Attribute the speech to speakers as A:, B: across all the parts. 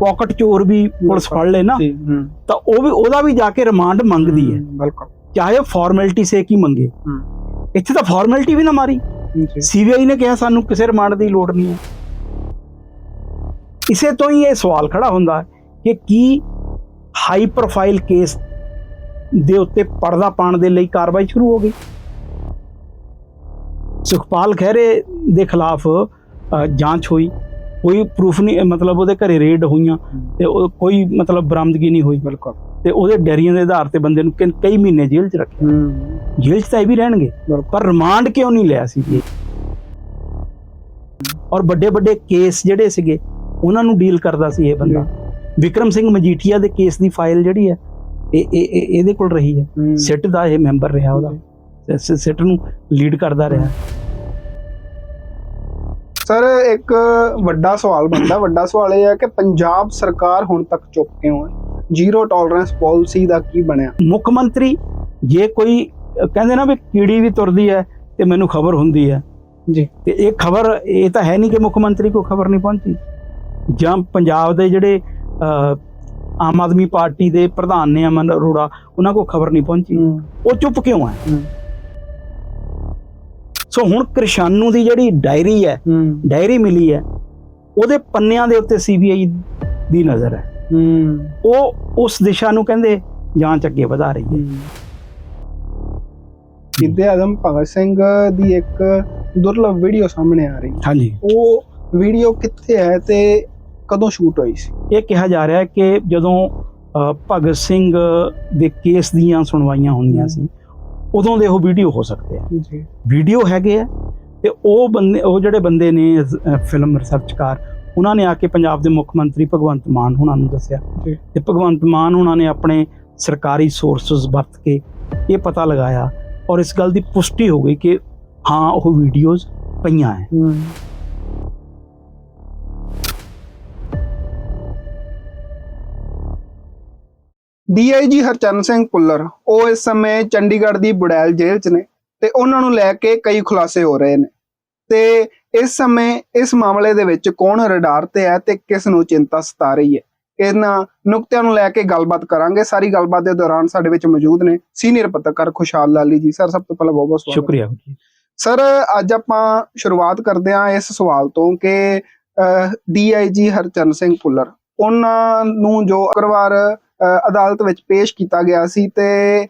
A: Pocket ਚੋਰ ਵੀ police ਫੜ ਲੇ ਨਾ ਤਾਂ ਉਹ ਵੀ ਉਹਦਾ ਵੀ ਜਾ ਕੇ ਰਿਮਾਂਡ ਮੰਗਦੀ ਹੈ
B: ਬਿਲਕੁਲ।
A: ਚਾਹੇ ਉਹ ਫਾਰਮੈਲਿਟੀ ਸੇ ਕੀ ਮੰਗੇ। ਇੱਥੇ ਤਾਂ ਫਾਰਮੈਲਿਟੀ ਵੀ ਨਾ ਮਾਰੀ। ਸੀਬੀਆਈ ਨੇ ਕਿਹਾ ਸਾਨੂੰ ਕਿਸੇ ਰਿਮਾਂਡ ਦੀ ਲੋੜ ਨਹੀਂ ਹੈ। ਇਸੇ ਤੋਂ ਹੀ ਇਹ ਸਵਾਲ ਖੜਾ ਹੁੰਦਾ ਕਿ ਕੀ ਹਾਈ ਪ੍ਰੋਫਾਈਲ ਕੇਸ ਦੇ ਉੱਤੇ ਪਰਦਾ ਪਾਉਣ ਦੇ ਲਈ ਕਾਰਵਾਈ ਸ਼ੁਰੂ ਹੋ ਗਈ? ਸੁਖਪਾਲ ਖਹਿਰੇ ਦੇ ਖਿਲਾਫ ਜਾਂਚ ਹੋਈ। ਕੋਈ ਪ੍ਰੂਫ ਨਹੀਂ ਮਤਲਬ ਉਹਦੇ ਘਰੇ ਰੇਡ ਹੋਈਆਂ ਤੇ ਕੋਈ ਮਤਲਬ ਬਰਾਮਦਗੀ ਨਹੀਂ ਹੋਈ।
B: ਬਿਲਕੁਲ।
A: ਤੇ ਉਹਦੇ ਡੈਰੀਆਂ ਦੇ ਆਧਾਰ ਤੇ ਬੰਦੇ ਨੂੰ ਕਈ ਮਹੀਨੇ ਜੇਲ੍ਹ 'ਚ ਰੱਖਿਆ ਜੇਲ੍ਹ 'ਚ ਤਾਂ ਇਹ ਵੀ ਰਹਿਣਗੇ। ਪਰ ਰਿਮਾਂਡ ਕਿਉਂ ਨਹੀਂ ਲਿਆ ਸੀ ਜੀ ਔਰ ਵੱਡੇ ਵੱਡੇ ਕੇਸ ਜਿਹੜੇ ਸੀਗੇ ਉਹਨਾਂ ਨੂੰ ਡੀਲ ਕਰਦਾ ਸੀ ਇਹ ਬੰਦਾ। ਵਿਕਰਮ ਸਿੰਘ ਮਜੀਠੀਆ ਦੇ ਕੇਸ ਦੀ ਫਾਈਲ ਜਿਹੜੀ ਹੈ ਇਹ ਇਹ ਇਹ- ਇਹਦੇ ਕੋਲ ਰਹੀ ਹੈ। ਸਿੱਟ ਦਾ ਇਹ ਮੈਂਬਰ ਰਿਹਾ ਉਹਦਾ। ਸਿੱਟ ਨੂੰ ਲੀਡ ਕਰਦਾ ਰਿਹਾ।
B: ਸਰ ਇੱਕ ਵੱਡਾ ਸਵਾਲ ਬਣਦਾ। ਵੱਡਾ ਸਵਾਲ ਇਹ ਹੈ ਕਿ ਪੰਜਾਬ ਸਰਕਾਰ ਹੁਣ ਤੱਕ ਚੁੱਪ ਕਿਉਂ ਹੈ? ਜ਼ੀਰੋ ਟੋਲਰੈਂਸ ਪਾਲਿਸੀ ਦਾ ਕੀ ਬਣਿਆ?
A: ਮੁੱਖ ਮੰਤਰੀ ਜੇ ਕੋਈ ਕਹਿੰਦੇ ਨਾ ਵੀ ਕੀੜੀ ਵੀ ਤੁਰਦੀ ਹੈ ਤੇ ਮੈਨੂੰ ਖਬਰ ਹੁੰਦੀ ਹੈ।
B: ਜੀ।
A: ਤੇ ਇਹ ਖਬਰ ਇਹ ਤਾਂ ਹੈ ਨਹੀਂ ਕਿ ਮੁੱਖ ਮੰਤਰੀ ਕੋ ਖਬਰ ਨਹੀਂ ਪਹੁੰਚੀ। ਜਾਂ ਪੰਜਾਬ ਦੇ ਜਿਹੜੇ ਆਮ ਆਦਮੀ ਪਾਰਟੀ ਦੇ ਪ੍ਰਧਾਨ ਨੇ ਅਮਨ ਅਰੋੜਾ ਉਹਨਾਂ ਕੋ ਖਬਰ ਨਹੀਂ ਪਹੁੰਚੀ। ਉਹ ਚੁੱਪ ਕਿਉਂ ਹੂੰ। ਸੋ ਹੁਣ ਕ੍ਰਿਸ਼ਾਨੂ ਦੀ ਜਿਹੜੀ ਡਾਇਰੀ ਹੈ ਡਾਇਰੀ ਮਿਲੀ ਹੈ ਉਹਦੇ ਪੰਨਿਆਂ ਦੇ ਉੱਤੇ ਸੀਬੀਆਈ ਦੀ ਨਜ਼ਰ ਹੈ। ਉਹ ਉਸ ਦਿਸ਼ਾ ਨੂੰ ਕਹਿੰਦੇ ਜਾਂਚ ਅੱਗੇ ਵਧਾ ਰਹੀ ਹੈ।
B: ਸਿੱਧੇ ਆਦਮ ਭਗਤ ਸਿੰਘ ਦੀ ਇੱਕ ਦੁਰਲਭ ਵੀਡੀਓ ਸਾਹਮਣੇ ਆ ਰਹੀ ਹੈ।
A: ਹਾਂਜੀ।
B: ਉਹ ਵੀਡੀਓ ਕਿੱਥੇ ਹੈ ਤੇ ਕਦੋਂ ਸ਼ੂਟ ਹੋਈ ਸੀ?
A: ਇਹ ਕਿਹਾ ਜਾ ਰਿਹਾ ਹੈ ਕਿ ਜਦੋਂ ਭਗਤ ਸਿੰਘ ਦੇ ਕੇਸ ਦੀਆਂ ਸੁਣਵਾਈਆਂ ਹੁੰਦੀਆਂ ਸੀ ਉਦੋਂ ਦੇ ਉਹ ਵੀਡੀਓ ਹੋ ਸਕਦੇ ਆ।
B: ਜੀ।
A: ਵੀਡੀਓ ਹੈਗੇ ਆ ਤੇ ਉਹ ਬੰਦੇ ਉਹ ਜਿਹੜੇ ਬੰਦੇ ਨੇ ਫਿਲਮ ਰਿਸਰਚਕਾਰ ਉਹਨਾਂ ਨੇ ਆ ਕੇ ਪੰਜਾਬ ਦੇ ਮੁੱਖ ਮੰਤਰੀ ਭਗਵੰਤ ਮਾਨ ਹੁਣਾਂ ਨੂੰ ਦੱਸਿਆ। ਤੇ ਭਗਵੰਤ ਮਾਨ ਹੁਣਾਂ ਨੇ ਆਪਣੇ ਸਰਕਾਰੀ ਸੋਰਸਸ ਵਰਤ ਕੇ ਇਹ ਪਤਾ ਲਗਾਇਆ ਔਰ ਇਸ ਗੱਲ ਦੀ ਪੁਸ਼ਟੀ ਹੋ ਗਈ ਕਿ ਹਾਂ ਉਹ ਵੀਡੀਓਜ਼ ਪਈਆਂ ਹੈ।
B: ਡੀਆਈਜੀ ਹਰਚਰਨ ਸਿੰਘ ਪੁੱਲਰ ਉਹ ਇਸ ਸਮੇਂ ਚੰਡੀਗੜ੍ਹ ਦੀ ਬੁੜੈਲ ਜੇਲ੍ਹ 'ਚ ਨੇ ਤੇ ਉਹਨਾਂ ਨੂੰ ਲੈ ਕੇ ਕਈ ਖੁਲਾਸੇ ਹੋ ਰਹੇ ਨੇ। ਤੇ ਇਸ ਸਮੇਂ ਇਸ ਮਾਮਲੇ ਦੇ ਵਿੱਚ ਕੌਣ ਰਡਾਰ ਤੇ ਹੈ ਤੇ ਕਿਸ ਨੂੰ ਚਿੰਤਾ ਸਤਾ ਰਹੀ ਹੈ? ਇਹਨਾਂ ਨੁਕਤਿਆਂ ਨੂੰ ਲੈ ਕੇ ਗੱਲਬਾਤ ਕਰਾਂਗੇ। ਸਾਰੀ ਗੱਲਬਾਤ ਦੇ ਦੌਰਾਨ ਸਾਡੇ ਵਿੱਚ ਮੌਜੂਦ ਨੇ ਸੀਨੀਅਰ ਪੱਤਰਕਾਰ ਖੁਸ਼ਹਾਲ ਲਾਲੀ ਜੀ। ਸਰ ਸਭ ਤੋਂ ਪਹਿਲਾਂ ਬਹੁਤ ਬਹੁਤ ਸਵਾਗਤ
A: ਸ਼ੁਕਰੀਆ
B: ਸਰ ਅੱਜ ਆਪਾਂ ਸ਼ੁਰੂਆਤ ਕਰਦੇ ਹਾਂ ਇਸ ਸਵਾਲ ਤੋਂ ਕਿ ਡੀਆਈਜੀ ਹਰਚਰਨ ਸਿੰਘ ਪੁੱਲਰ ਉਹਨਾਂ ਨੂੰ ਜੋ ਅਗਰਵਾਰ ਅਦਾਲਤ ਵਿੱਚ ਪੇਸ਼ ਕੀਤਾ ਗਿਆ ਸੀ ਤੇ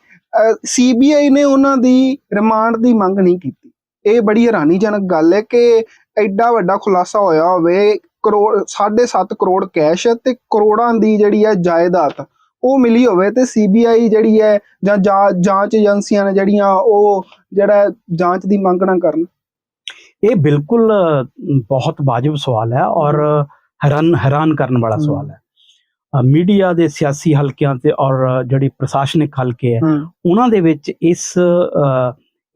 B: ਸੀਬੀਆਈ ਨੇ ਉਹਨਾਂ ਦੀ ਰਿਮਾਂਡ ਦੀ ਮੰਗ ਨਹੀਂ ਕੀਤੀ। ਇਹ ਬੜੀ ਹੈਰਾਨੀਜਨਕ ਗੱਲ ਹੈ ਕਿ ਐਡਾ ਵੱਡਾ ਖੁਲਾਸਾ ਹੋਇਆ ਹੋਵੇ ਕਰੋੜ 7.5 ਕਰੋੜ ਕੈਸ਼ ਤੇ ਕਰੋੜਾਂ ਦੀ ਜਿਹੜੀ ਹੈ ਜਾਇਦਾਦ ਉਹ ਮਿਲੀ ਹੋਵੇ ਤੇ ਸੀਬੀਆਈ ਜਿਹੜੀ ਹੈ ਜਾਂ ਜਾਂਚ ਏਜੰਸੀਆਂ ਨੇ ਜਿਹੜੀਆਂ ਉਹ ਜਿਹੜਾ ਜਾਂਚ ਦੀ ਮੰਗ ਨਾ ਕਰਨ।
A: ਇਹ ਬਿਲਕੁਲ ਬਹੁਤ ਵਾਜਬ ਸਵਾਲ ਹੈ ਔਰ ਹੈਰਾਨ ਹੈਰਾਨ ਕਰਨ ਵਾਲਾ। ਸਵਾਲ ਹੈ। ਮੀਡੀਆ ਦੇ ਸਿਆਸੀ ਹਲਕਿਆਂ ਤੇ ਔਰ ਜਿਹੜੀ ਪ੍ਰਸ਼ਾਸਨਿਕ ਹਲਕੇ ਹੈ ਉਹਨਾਂ ਦੇ ਵਿੱਚ ਇਸ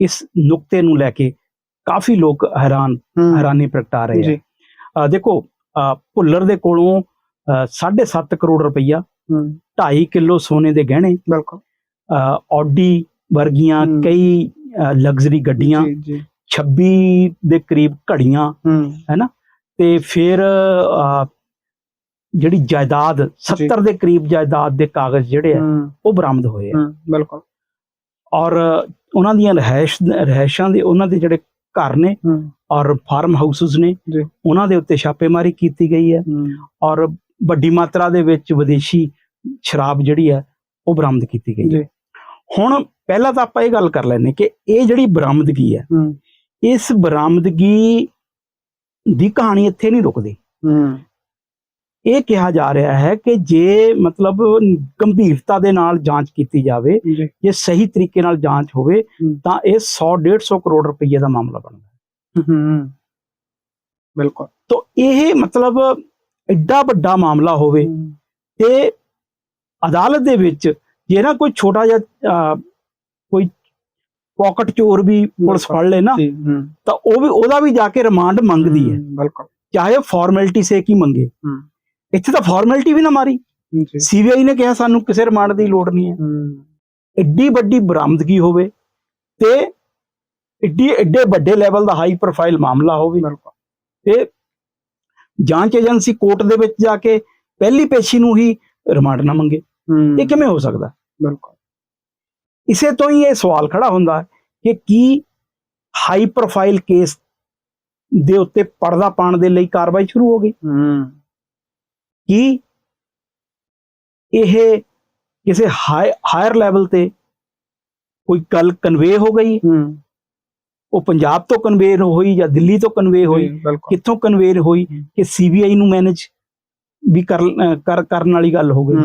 A: ਇਸ ਨੁਕਤੇ ਨੂੰ ਲੈ ਕੇ ਕਾਫੀ ਲੋਕ ਹੈਰਾਨ ਹੈਰਾਨੀ ਪ੍ਰਗਟਾ ਰਹੇ
B: ਜੀ।
A: ਦੇਖੋ ਭੁੱਲਰ ਦੇ ਕੋਲੋਂ 7.5 ਕਰੋੜ ਰੁਪਈਆ
B: ਹੂੰ।
A: 2.5 ਕਿਲੋ ਸੋਨੇ ਦੇ ਗਹਿਣੇ
B: ਬਿਲਕੁਲ।
A: ਆਡੀ ਵਰਗੀਆਂ। ਕਈ ਲਗਜ਼ਰੀ ਗੱਡੀਆਂ
B: ਜੀ ਜੀ।
A: 26 ਦੇ ਕਰੀਬ ਘੜੀਆਂ
B: ਹੂੰ।
A: ਤੇ ਫਿਰ ਜਿਹੜੀ ਜਾਇਦਾਦ 70 ਦੇ ਕਰੀਬ ਜਾਇਦਾਦ ਦੇ ਕਾਗਜ਼ ਜਿਹੜੇ ਆ ਉਹ ਬਰਾਮਦ ਹੋਏ ਆ।
B: ਬਿਲਕੁਲ।
A: ਔਰ ਉਹਨਾਂ ਦੀਆਂ ਰਹਿਸ਼ ਰਹਿਸ਼ਾਂ ਦੇ ਉਹਨਾਂ ਦੇ ਜਿਹੜੇ ਘਰ ਨੇ ਔਰ ਫਾਰਮ ਹਾਊਸਸ ਨੇ ਉਹਨਾਂ ਦੇ ਉੱਤੇ ਛਾਪੇਮਾਰੀ ਕੀਤੀ ਗਈ ਹੈ। ਔਰ ਵੱਡੀ ਮਾਤਰਾ ਦੇ ਵਿੱਚ ਵਿਦੇਸ਼ੀ ਸ਼ਰਾਬ ਜਿਹੜੀ ਹੈ ਉਹ ਬਰਾਮਦ ਕੀਤੀ ਗਈ ਹੈ। ਹੁਣ ਪਹਿਲਾਂ ਤਾਂ ਆਪਾਂ ਇਹ ਗੱਲ ਕਰ ਲੈਨੇ ਕਿ ਇਹ ਜਿਹੜੀ ਬਰਾਮਦਗੀ ਹੈ ਇਸ ਬਰਾਮਦਗੀ ਦੀ ਕਹਾਣੀ ਇੱਥੇ ਨਹੀਂ ਰੁਕਦੀ। ਇਹ ਕਿਹਾ ਜਾ ਰਿਹਾ ਹੈ ਕਿ ਜੇ ਮਤਲਬ ਗੰਭੀਰਤਾ ਦੇ ਨਾਲ ਜਾਂਚ ਕੀਤੀ ਜਾਵੇ
B: ਜੀ।
A: ਸਹੀ ਤਰੀਕੇ ਨਾਲ ਜਾਂਚ ਹੋਵੇ। ਤਾਂ ਇਹ 100 150 ਕਰੋੜ ਰੁਪਏ ਦਾ ਮਾਮਲਾ ਬਣਦਾ ਹੈ।
B: ਬਿਲਕੁਲ।
A: ਤਾਂ ਇਹ ਮਤਲਬ ਐਡਾ ਵੱਡਾ ਮਾਮਲਾ ਹੋਵੇ ਤੇ ਅਦਾਲਤ ਦੇ ਵਿੱਚ ਜੇ ਨਾ ਕੋਈ ਛੋਟਾ ਜਿਹਾ ਕੋਈ ਪਾਕਟ ਚੋਰ ਵੀ ਪੁਲਿਸ ਫੜ ਲੇ ਨਾ ਤਾਂ ਉਹ ਵੀ ਉਹਦਾ ਵੀ ਜਾ ਕੇ ਰਿਮਾਂਡ ਮੰਗਦੀ ਹੈ।
B: ਬਿਲਕੁਲ।
A: ਚਾਹੇ ਫਾਰਮੈਲਿਟੀ ਸੇ ਕੀ ਮੰਗੇ। ਇੱਥੇ ਤਾਂ ਫਾਰਮੈਲਿਟੀ ਵੀ ਨਾ ਮਾਰੀ। ਸੀਬੀਆਈ ਨੇ ਕਿਹਾ ਸਾਨੂੰ ਕਿਸੇ ਰਿਮਾਂਡ ਦੀ ਲੋੜ ਨਹੀਂ ਹੈ। ਐਡੀ ਵੱਡੀ ਬਰਾਮਦਗੀ ਹੋਵੇ ਤੇ ਐਡੀ ਐਡੇ ਵੱਡੇ ਲੈਵਲ ਦਾ ਹਾਈ ਪ੍ਰੋਫਾਈਲ ਮਾਮਲਾ ਹੋਵੇ। ਤੇ ਜਾਂਚ ਏਜੰਸੀ ਕੋਰਟ ਦੇ ਵਿੱਚ ਜਾ ਕੇ ਪਹਿਲੀ ਪੇਸ਼ੀ ਨੂੰ ਹੀ ਰਿਮਾਂਡ ਨਾ ਮੰਗੇ। ਇਹ ਕਿਵੇਂ ਹੋ ਸਕਦਾ?
B: ਬਿਲਕੁਲ।
A: ਇਸੇ ਤੋਂ ਹੀ ਇਹ ਸਵਾਲ ਖੜਾ ਹੁੰਦਾ ਕਿ ਕੀ ਹਾਈ ਪ੍ਰੋਫਾਈਲ ਕੇਸ ਦੇ ਉੱਤੇ ਪਰਦਾ ਪਾਉਣ ਦੇ ਲਈ ਕਾਰਵਾਈ ਸ਼ੁਰੂ ਹੋ ਗਈ?
B: ਹੂੰ।
A: ਕੀ ਇਹ ਕਿਸੇ ਹਾਇਰ ਲੈਵਲ ਤੇ ਕੋਈ ਗੱਲ ਕਨਵੇ ਹੋ ਗਈ? ਉਹ ਪੰਜਾਬ ਤੋਂ ਕਨਵੇ ਹੋਈ ਜਾਂ ਦਿੱਲੀ ਤੋਂ ਕਨਵੇ ਹੋਈ? ਕਿੱਥੋਂ ਕਨਵੇ ਹੋਈ। ਕਿ ਸੀਬੀਆਈ ਨੂੰ ਮੈਨੇਜ ਵੀ ਕਰ ਕਰਨ ਵਾਲੀ ਗੱਲ ਹੋ ਗਈ?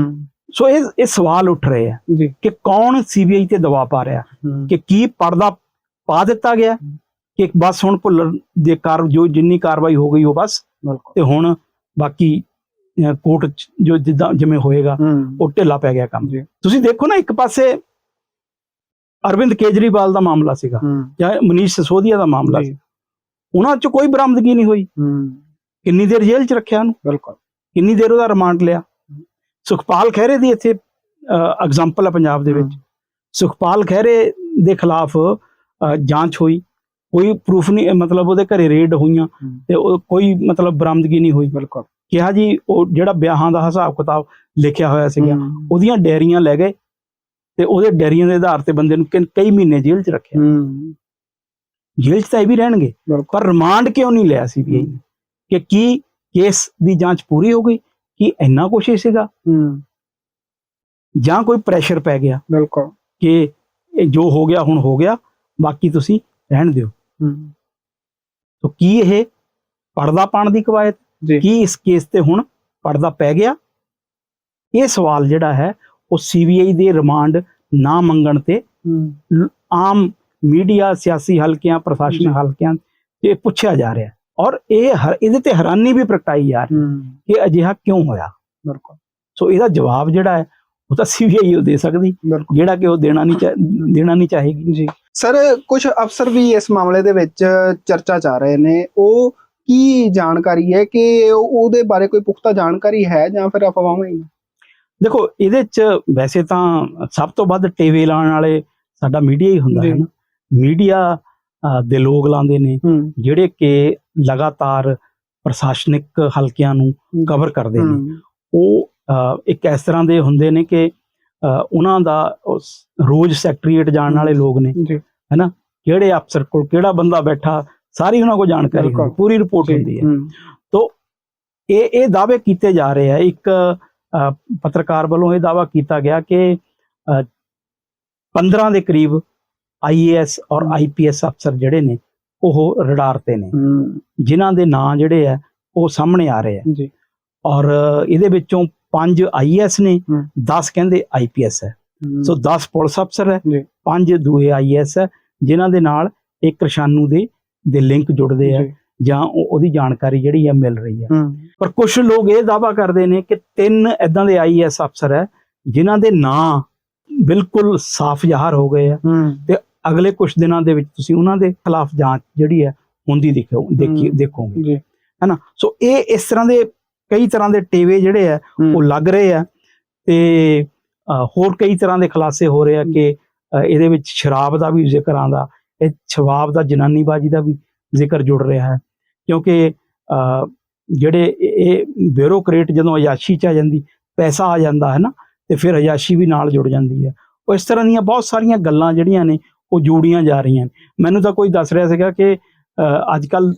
A: ਸੋ ਇਹ ਇਹ ਸਵਾਲ ਉੱਠ ਰਹੇ ਆ ਕਿ ਕੌਣ ਸੀਬੀਆਈ ਤੇ ਦਬਾਅ ਪਾ ਰਿਹਾ? ਕਿ ਕੀ ਪਰਦਾ ਪਾ ਦਿੱਤਾ ਗਿਆ। ਕਿ ਬਸ ਹੁਣ ਭੁੱਲਰ ਦੇ ਕਾਰ ਜੋ ਜਿੰਨੀ ਕਾਰਵਾਈ ਹੋ ਗਈ ਉਹ ਬਸ? ਤੇ ਹੁਣ ਬਾਕੀ ਕੋਰਟ ਜੋ ਜਿੱਦਾਂ ਜਿਵੇਂ ਹੋਏਗਾ ਉਹ ਢਿੱਲਾ ਪੈ ਗਿਆ ਕੰਮ। ਤੁਸੀਂ ਦੇਖੋ ਨਾ ਇੱਕ ਪਾਸੇ ਅਰਵਿੰਦ ਕੇਜਰੀਵਾਲ ਦਾ ਮਾਮਲਾ ਸੀਗਾ ਜਾਂ ਮਨੀਸ਼ ਸਿਸੋਦੀਆ ਦਾ ਮਾਮਲਾ। ਸੀ। ਉਹਨਾਂ 'ਚ ਕੋਈ ਬਰਾਮਦਗੀ ਨਹੀਂ ਹੋਈ। ਕਿੰਨੀ ਦੇਰ ਜੇਲ੍ਹ 'ਚ ਰੱਖਿਆ ਉਹਨੂੰ?
B: ਬਿਲਕੁਲ।
A: ਕਿੰਨੀ ਦੇਰ ਉਹਦਾ ਰਿਮਾਂਡ ਲਿਆ? ਸੁਖਪਾਲ ਖਹਿਰੇ ਦੀ ਇੱਥੇ ਐਗਜ਼ਾਮਪਲ ਹੈ ਪੰਜਾਬ ਦੇ ਵਿੱਚ। ਸੁਖਪਾਲ ਖਹਿਰੇ ਦੇ ਖਿਲਾਫ ਜਾਂਚ ਹੋਈ। ਕੋਈ ਪ੍ਰੂਫ ਨਹੀਂ ਮਤਲਬ ਉਹਦੇ ਘਰੇ ਰੇਡ ਹੋਈਆਂ ਤੇ ਕੋਈ ਮਤਲਬ ਬਰਾਮਦਗੀ ਨਹੀਂ ਹੋਈ।
B: ਬਿਲਕੁਲ।
A: ਕਿਹਾ ਜੀ ਉਹ ਜਿਹੜਾ ਵਿਆਹਾਂ ਦਾ ਹਿਸਾਬ ਕਿਤਾਬ ਲਿਖਿਆ ਹੋਇਆ ਸੀਗਾ ਉਹਦੀਆਂ ਡੈਰੀਆਂ ਲੈ ਗਏ ਤੇ ਉਹਦੇ ਡੈਰੀਆਂ ਦੇ ਆਧਾਰ ਤੇ ਬੰਦੇ ਨੂੰ ਕਈ ਮਹੀਨੇ ਜੇਲ੍ਹ 'ਚ ਰੱਖਿਆ। ਜੇਲ੍ਹ 'ਚ ਤਾਂ ਇਹ ਵੀ ਰਹਿਣਗੇ ਪਰ ਰਿਮਾਂਡ ਕਿਉਂ ਨਹੀਂ ਲਿਆ ਸੀਬੀਆਈ ਨੇ ਕਿ ਕੀ ਕੇਸ ਦੀ ਜਾਂਚ ਪੂਰੀ ਹੋ ਗਈ ਕੀ ਇੰਨਾ ਕੁਛ ਹੀ ਸੀਗਾ? ਜਾਂ ਕੋਈ ਪ੍ਰੈਸ਼ਰ ਪੈ ਗਿਆ?
B: ਬਿਲਕੁਲ।
A: ਕਿ ਇਹ ਜੋ ਹੋ ਗਿਆ ਹੁਣ ਹੋ ਗਿਆ ਬਾਕੀ ਤੁਸੀਂ ਰਹਿਣ ਦਿਓ।
B: ਹੂੰ।
A: ਤਾਂ ਕੀ ਇਹ ਪਰਦਾ ਪਾਣ ਦੀ ਕਵਾਇਤ? ਕੀ ਇਸ ਕੇਸ ਤੇ ਹੁਣ ਪਰਦਾ ਪੈ ਗਿਆ? ਇਹ ਸਵਾਲ ਜਿਹੜਾ ਹੈ ਉਹ ਸੀਬੀਆਈ ਦੇ ਰਿਮਾਂਡ ਨਾ ਮੰਗਣ ਤੇ ਆਮ ਮੀਡੀਆ ਸਿਆਸੀ ਹਲਕਿਆਂ ਪ੍ਰਸ਼ਾਸਨ
B: ਜੀ।
A: ਹਲਕਿਆਂ ਤੇ ਪੁੱਛਿਆ ਜਾ ਰਿਹਾ। ਔਰ ਇਹ ਇਹਦੇ ਤੇ ਹੈਰਾਨੀ ਵੀ ਪ੍ਰਗਟਾਈ ਹੂੰ ਕਿ ਅਜਿਹਾ ਕਿਉਂ ਹੋਇਆ?
B: ਬਿਲਕੁਲ।
A: ਸੋ ਇਹਦਾ ਜਵਾਬ ਜਿਹੜਾ ਹੈ ਉਹ ਤਾਂ ਸੀਬੀਆਈ ਉਹ ਦੇ ਸਕਦੀ ਜਿਹੜਾ ਕਿ ਉਹ ਦੇਣਾ ਨਹੀਂ ਦੇਣਾ ਨਹੀਂ ਚਾਹੇਗੀ।
B: ਜੀ। ਸਰ ਕੁਝ ਅਫਸਰ ਵੀ ਇਸ ਮਾਮਲੇ ਦੇ ਵਿੱਚ ਚਰਚਾ ਚ ਆ ਰਹੇ ਨੇ। ਉਹ ਕੀ ਜਾਣਕਾਰੀ ਹੈ ਕਿ ਉਹ- ਉਹਦੇ ਬਾਰੇ ਕੋਈ ਪੁਖਤਾ ਜਾਣਕਾਰੀ ਹੈ ਜਾਂ ਫਿਰ ਅਫਵਾਹਾਂ ਹੀ? ਨੇ?
A: ਦੇਖੋ ਇਹਦੇ ਚ ਵੈਸੇ ਤਾਂ ਸਭ ਤੋਂ ਵੱਧ ਟੀਵੀ ਲਾਉਣ ਵਾਲੇ ਸਾਡਾ ਮੀਡੀਆ ਹੀ ਹੁੰਦਾ ਹੈ। ਨਾ। ਮੀਡੀਆ ਦੇ ਲੋਕ ਲਾਉਂਦੇ ਨੇ ਜਿਹੜੇ ਕਿ ਲਗਾਤਾਰ ਪ੍ਰਸ਼ਾਸਨਿਕ ਹਲਕਿਆਂ ਨੂੰ ਕਵਰ ਕਰਦੇ ਨੇ। ਉਹ ਇੱਕ ਇਸ ਤਰ੍ਹਾਂ ਦੇ ਹੁੰਦੇ ਨੇ ਕਿ ਉਹਨਾਂ ਦਾ ਰੋਜ਼ ਸੈਕਟਰੀਏਟ ਜਾਣ ਵਾਲੇ ਲੋਕ ਨੇ।
B: ਜੀ।
A: ਕਿਹੜੇ ਅਫਸਰ ਕੋਲ ਕਿਹੜਾ ਬੰਦਾ ਬੈਠਾ ਸਾਰੀ ਉਹਨਾਂ ਕੋਲ ਜਾਣਕਾਰੀ। ਹੁੰਦੀ ਪੂਰੀ ਰਿਪੋਰਟ ਹੁੰਦੀ ਹੈ।
B: ਹੂੰ।
A: ਇਹ ਇਹ ਦਾਅਵੇ ਕੀਤੇ ਜਾ ਰਹੇ ਆ। ਇੱਕ ਪੱਤਰਕਾਰ ਵੱਲੋਂ ਇਹ ਦਾਅਵਾ ਕੀਤਾ ਗਿਆ ਕਿ ਅ, 15 ਦੇ ਕਰੀਬ ਆਈਏਐਸ ਔਰ ਆਈਪੀਐਸ ਅਫਸਰ ਜਿਹੜੇ ਨੇ ਉਹ ਰਡਾਰ ਤੇ ਨੇ।
B: ਹੂੰ।
A: ਜਿਨ੍ਹਾਂ ਦੇ ਨਾਂ ਜਿਹੜੇ ਆ ਉਹ ਸਾਹਮਣੇ ਆ ਰਹੇ ਆ।
B: ਜੀ।
A: ਔਰ ਇਹਦੇ ਵਿੱਚੋਂ 5 ਆਈਏਐਸ ਨੇ
B: ਹੂੰ।
A: 10 ਕਹਿੰਦੇ ਆਈਪੀਐਸ ਹੈ। ਸੋ 10 ਪੁਲਿਸ ਅਫਸਰ ਹੈ
B: ਜੀ।
A: 5 ਦੂਏ ਆਈਏਐਸ ਹੈ ਜਿਨ੍ਹਾਂ ਦੇ ਨਾਲ ਇੱਕ ਕਿਰਸ਼ਾਨੂ ਦੇ ਦੇ ਲਿੰਕ ਜੁੜਦੇ ਆ
B: ਜੀ,
A: ਜਾਂ ਉਹ- ਉਹਦੀ ਜਾਣਕਾਰੀ ਜਿਹੜੀ ਹੈ ਮਿਲ ਰਹੀ ਹੈ। ਪਰ ਕੁਝ ਲੋਕ ਇਹ ਦਾਵਾ ਕਰਦੇ ਨੇ ਕਿ ਤਿੰਨ ਇਦਾਂ ਦੇ ਆਈਐਸ ਅਫਸਰ ਹੈ ਜਿਨ੍ਹਾਂ ਦੇ ਨਾਂ ਬਿਲਕੁਲ ਸਾਫ਼ ਜ਼ਾਹਰ ਹੋ ਗਏ ਆ
B: ਹੂੰ।
A: ਅਗਲੇ ਕੁਝ ਦਿਨਾਂ ਦੇ ਵਿੱਚ ਤੁਸੀਂ ਉਹਨਾਂ ਦੇ ਖਿਲਾਫ ਜਾਂਚ ਜਿਹੜੀ ਹੈ ਹੁੰਦੀ ਦਿਖੋ ਦੇਖੀ। ਦੇਖੋਗੇ। ਹੈਨਾ? ਸੋ ਇਹ ਇਸ ਤਰ੍ਹਾਂ ਦੇ ਕਈ ਤਰ੍ਹਾਂ ਦੇ ਟੇਵੇ ਜਿਹੜੇ ਆ ਉਹ ਲੱਗ ਰਹੇ ਆ ਤੇ ਹੋਰ ਕਈ ਤਰ੍ਹਾਂ ਦੇ ਖੁਲਾਸੇ ਹੋ ਰਹੇ ਆ ਕਿ ਇਹਦੇ ਵਿੱਚ ਸ਼ਰਾਬ ਦਾ ਵੀ ਜ਼ਿਕਰ ਆਂਦਾ ਇਹ ਸ਼ਬਾਬ ਦਾ ਜਨਾਨੀਬਾਜੀ ਦਾ ਵੀ ਜ਼ਿਕਰ ਜੁੜ ਰਿਹਾ ਹੈ। ਕਿਉਂਕਿ ਜਿਹੜੇ ਇਹ- ਬਿਊਰੋਕਰੇਟ ਜਦੋਂ ਅਯਾਸ਼ੀ ਚ ਆ ਜਾਂਦੀ ਪੈਸਾ ਆ ਜਾਂਦਾ ਹੈ ਨਾ? ਤੇ ਫਿਰ ਅਯਾਸ਼ੀ ਵੀ ਨਾਲ ਜੁੜ ਜਾਂਦੀ ਹੈ। ਉਹ ਇਸ ਤਰ੍ਹਾਂ ਦੀਆਂ ਬਹੁਤ ਸਾਰੀਆਂ ਗੱਲਾਂ ਜਿਹੜੀਆਂ ਨੇ ਉਹ ਜੋੜੀਆਂ ਜਾ ਰਹੀਆਂ ਨੇ। ਮੈਨੂੰ ਤਾਂ ਕੋਈ ਦੱਸ ਰਿਹਾ ਸੀਗਾ ਕਿ ਅੱਜ ਕੱਲ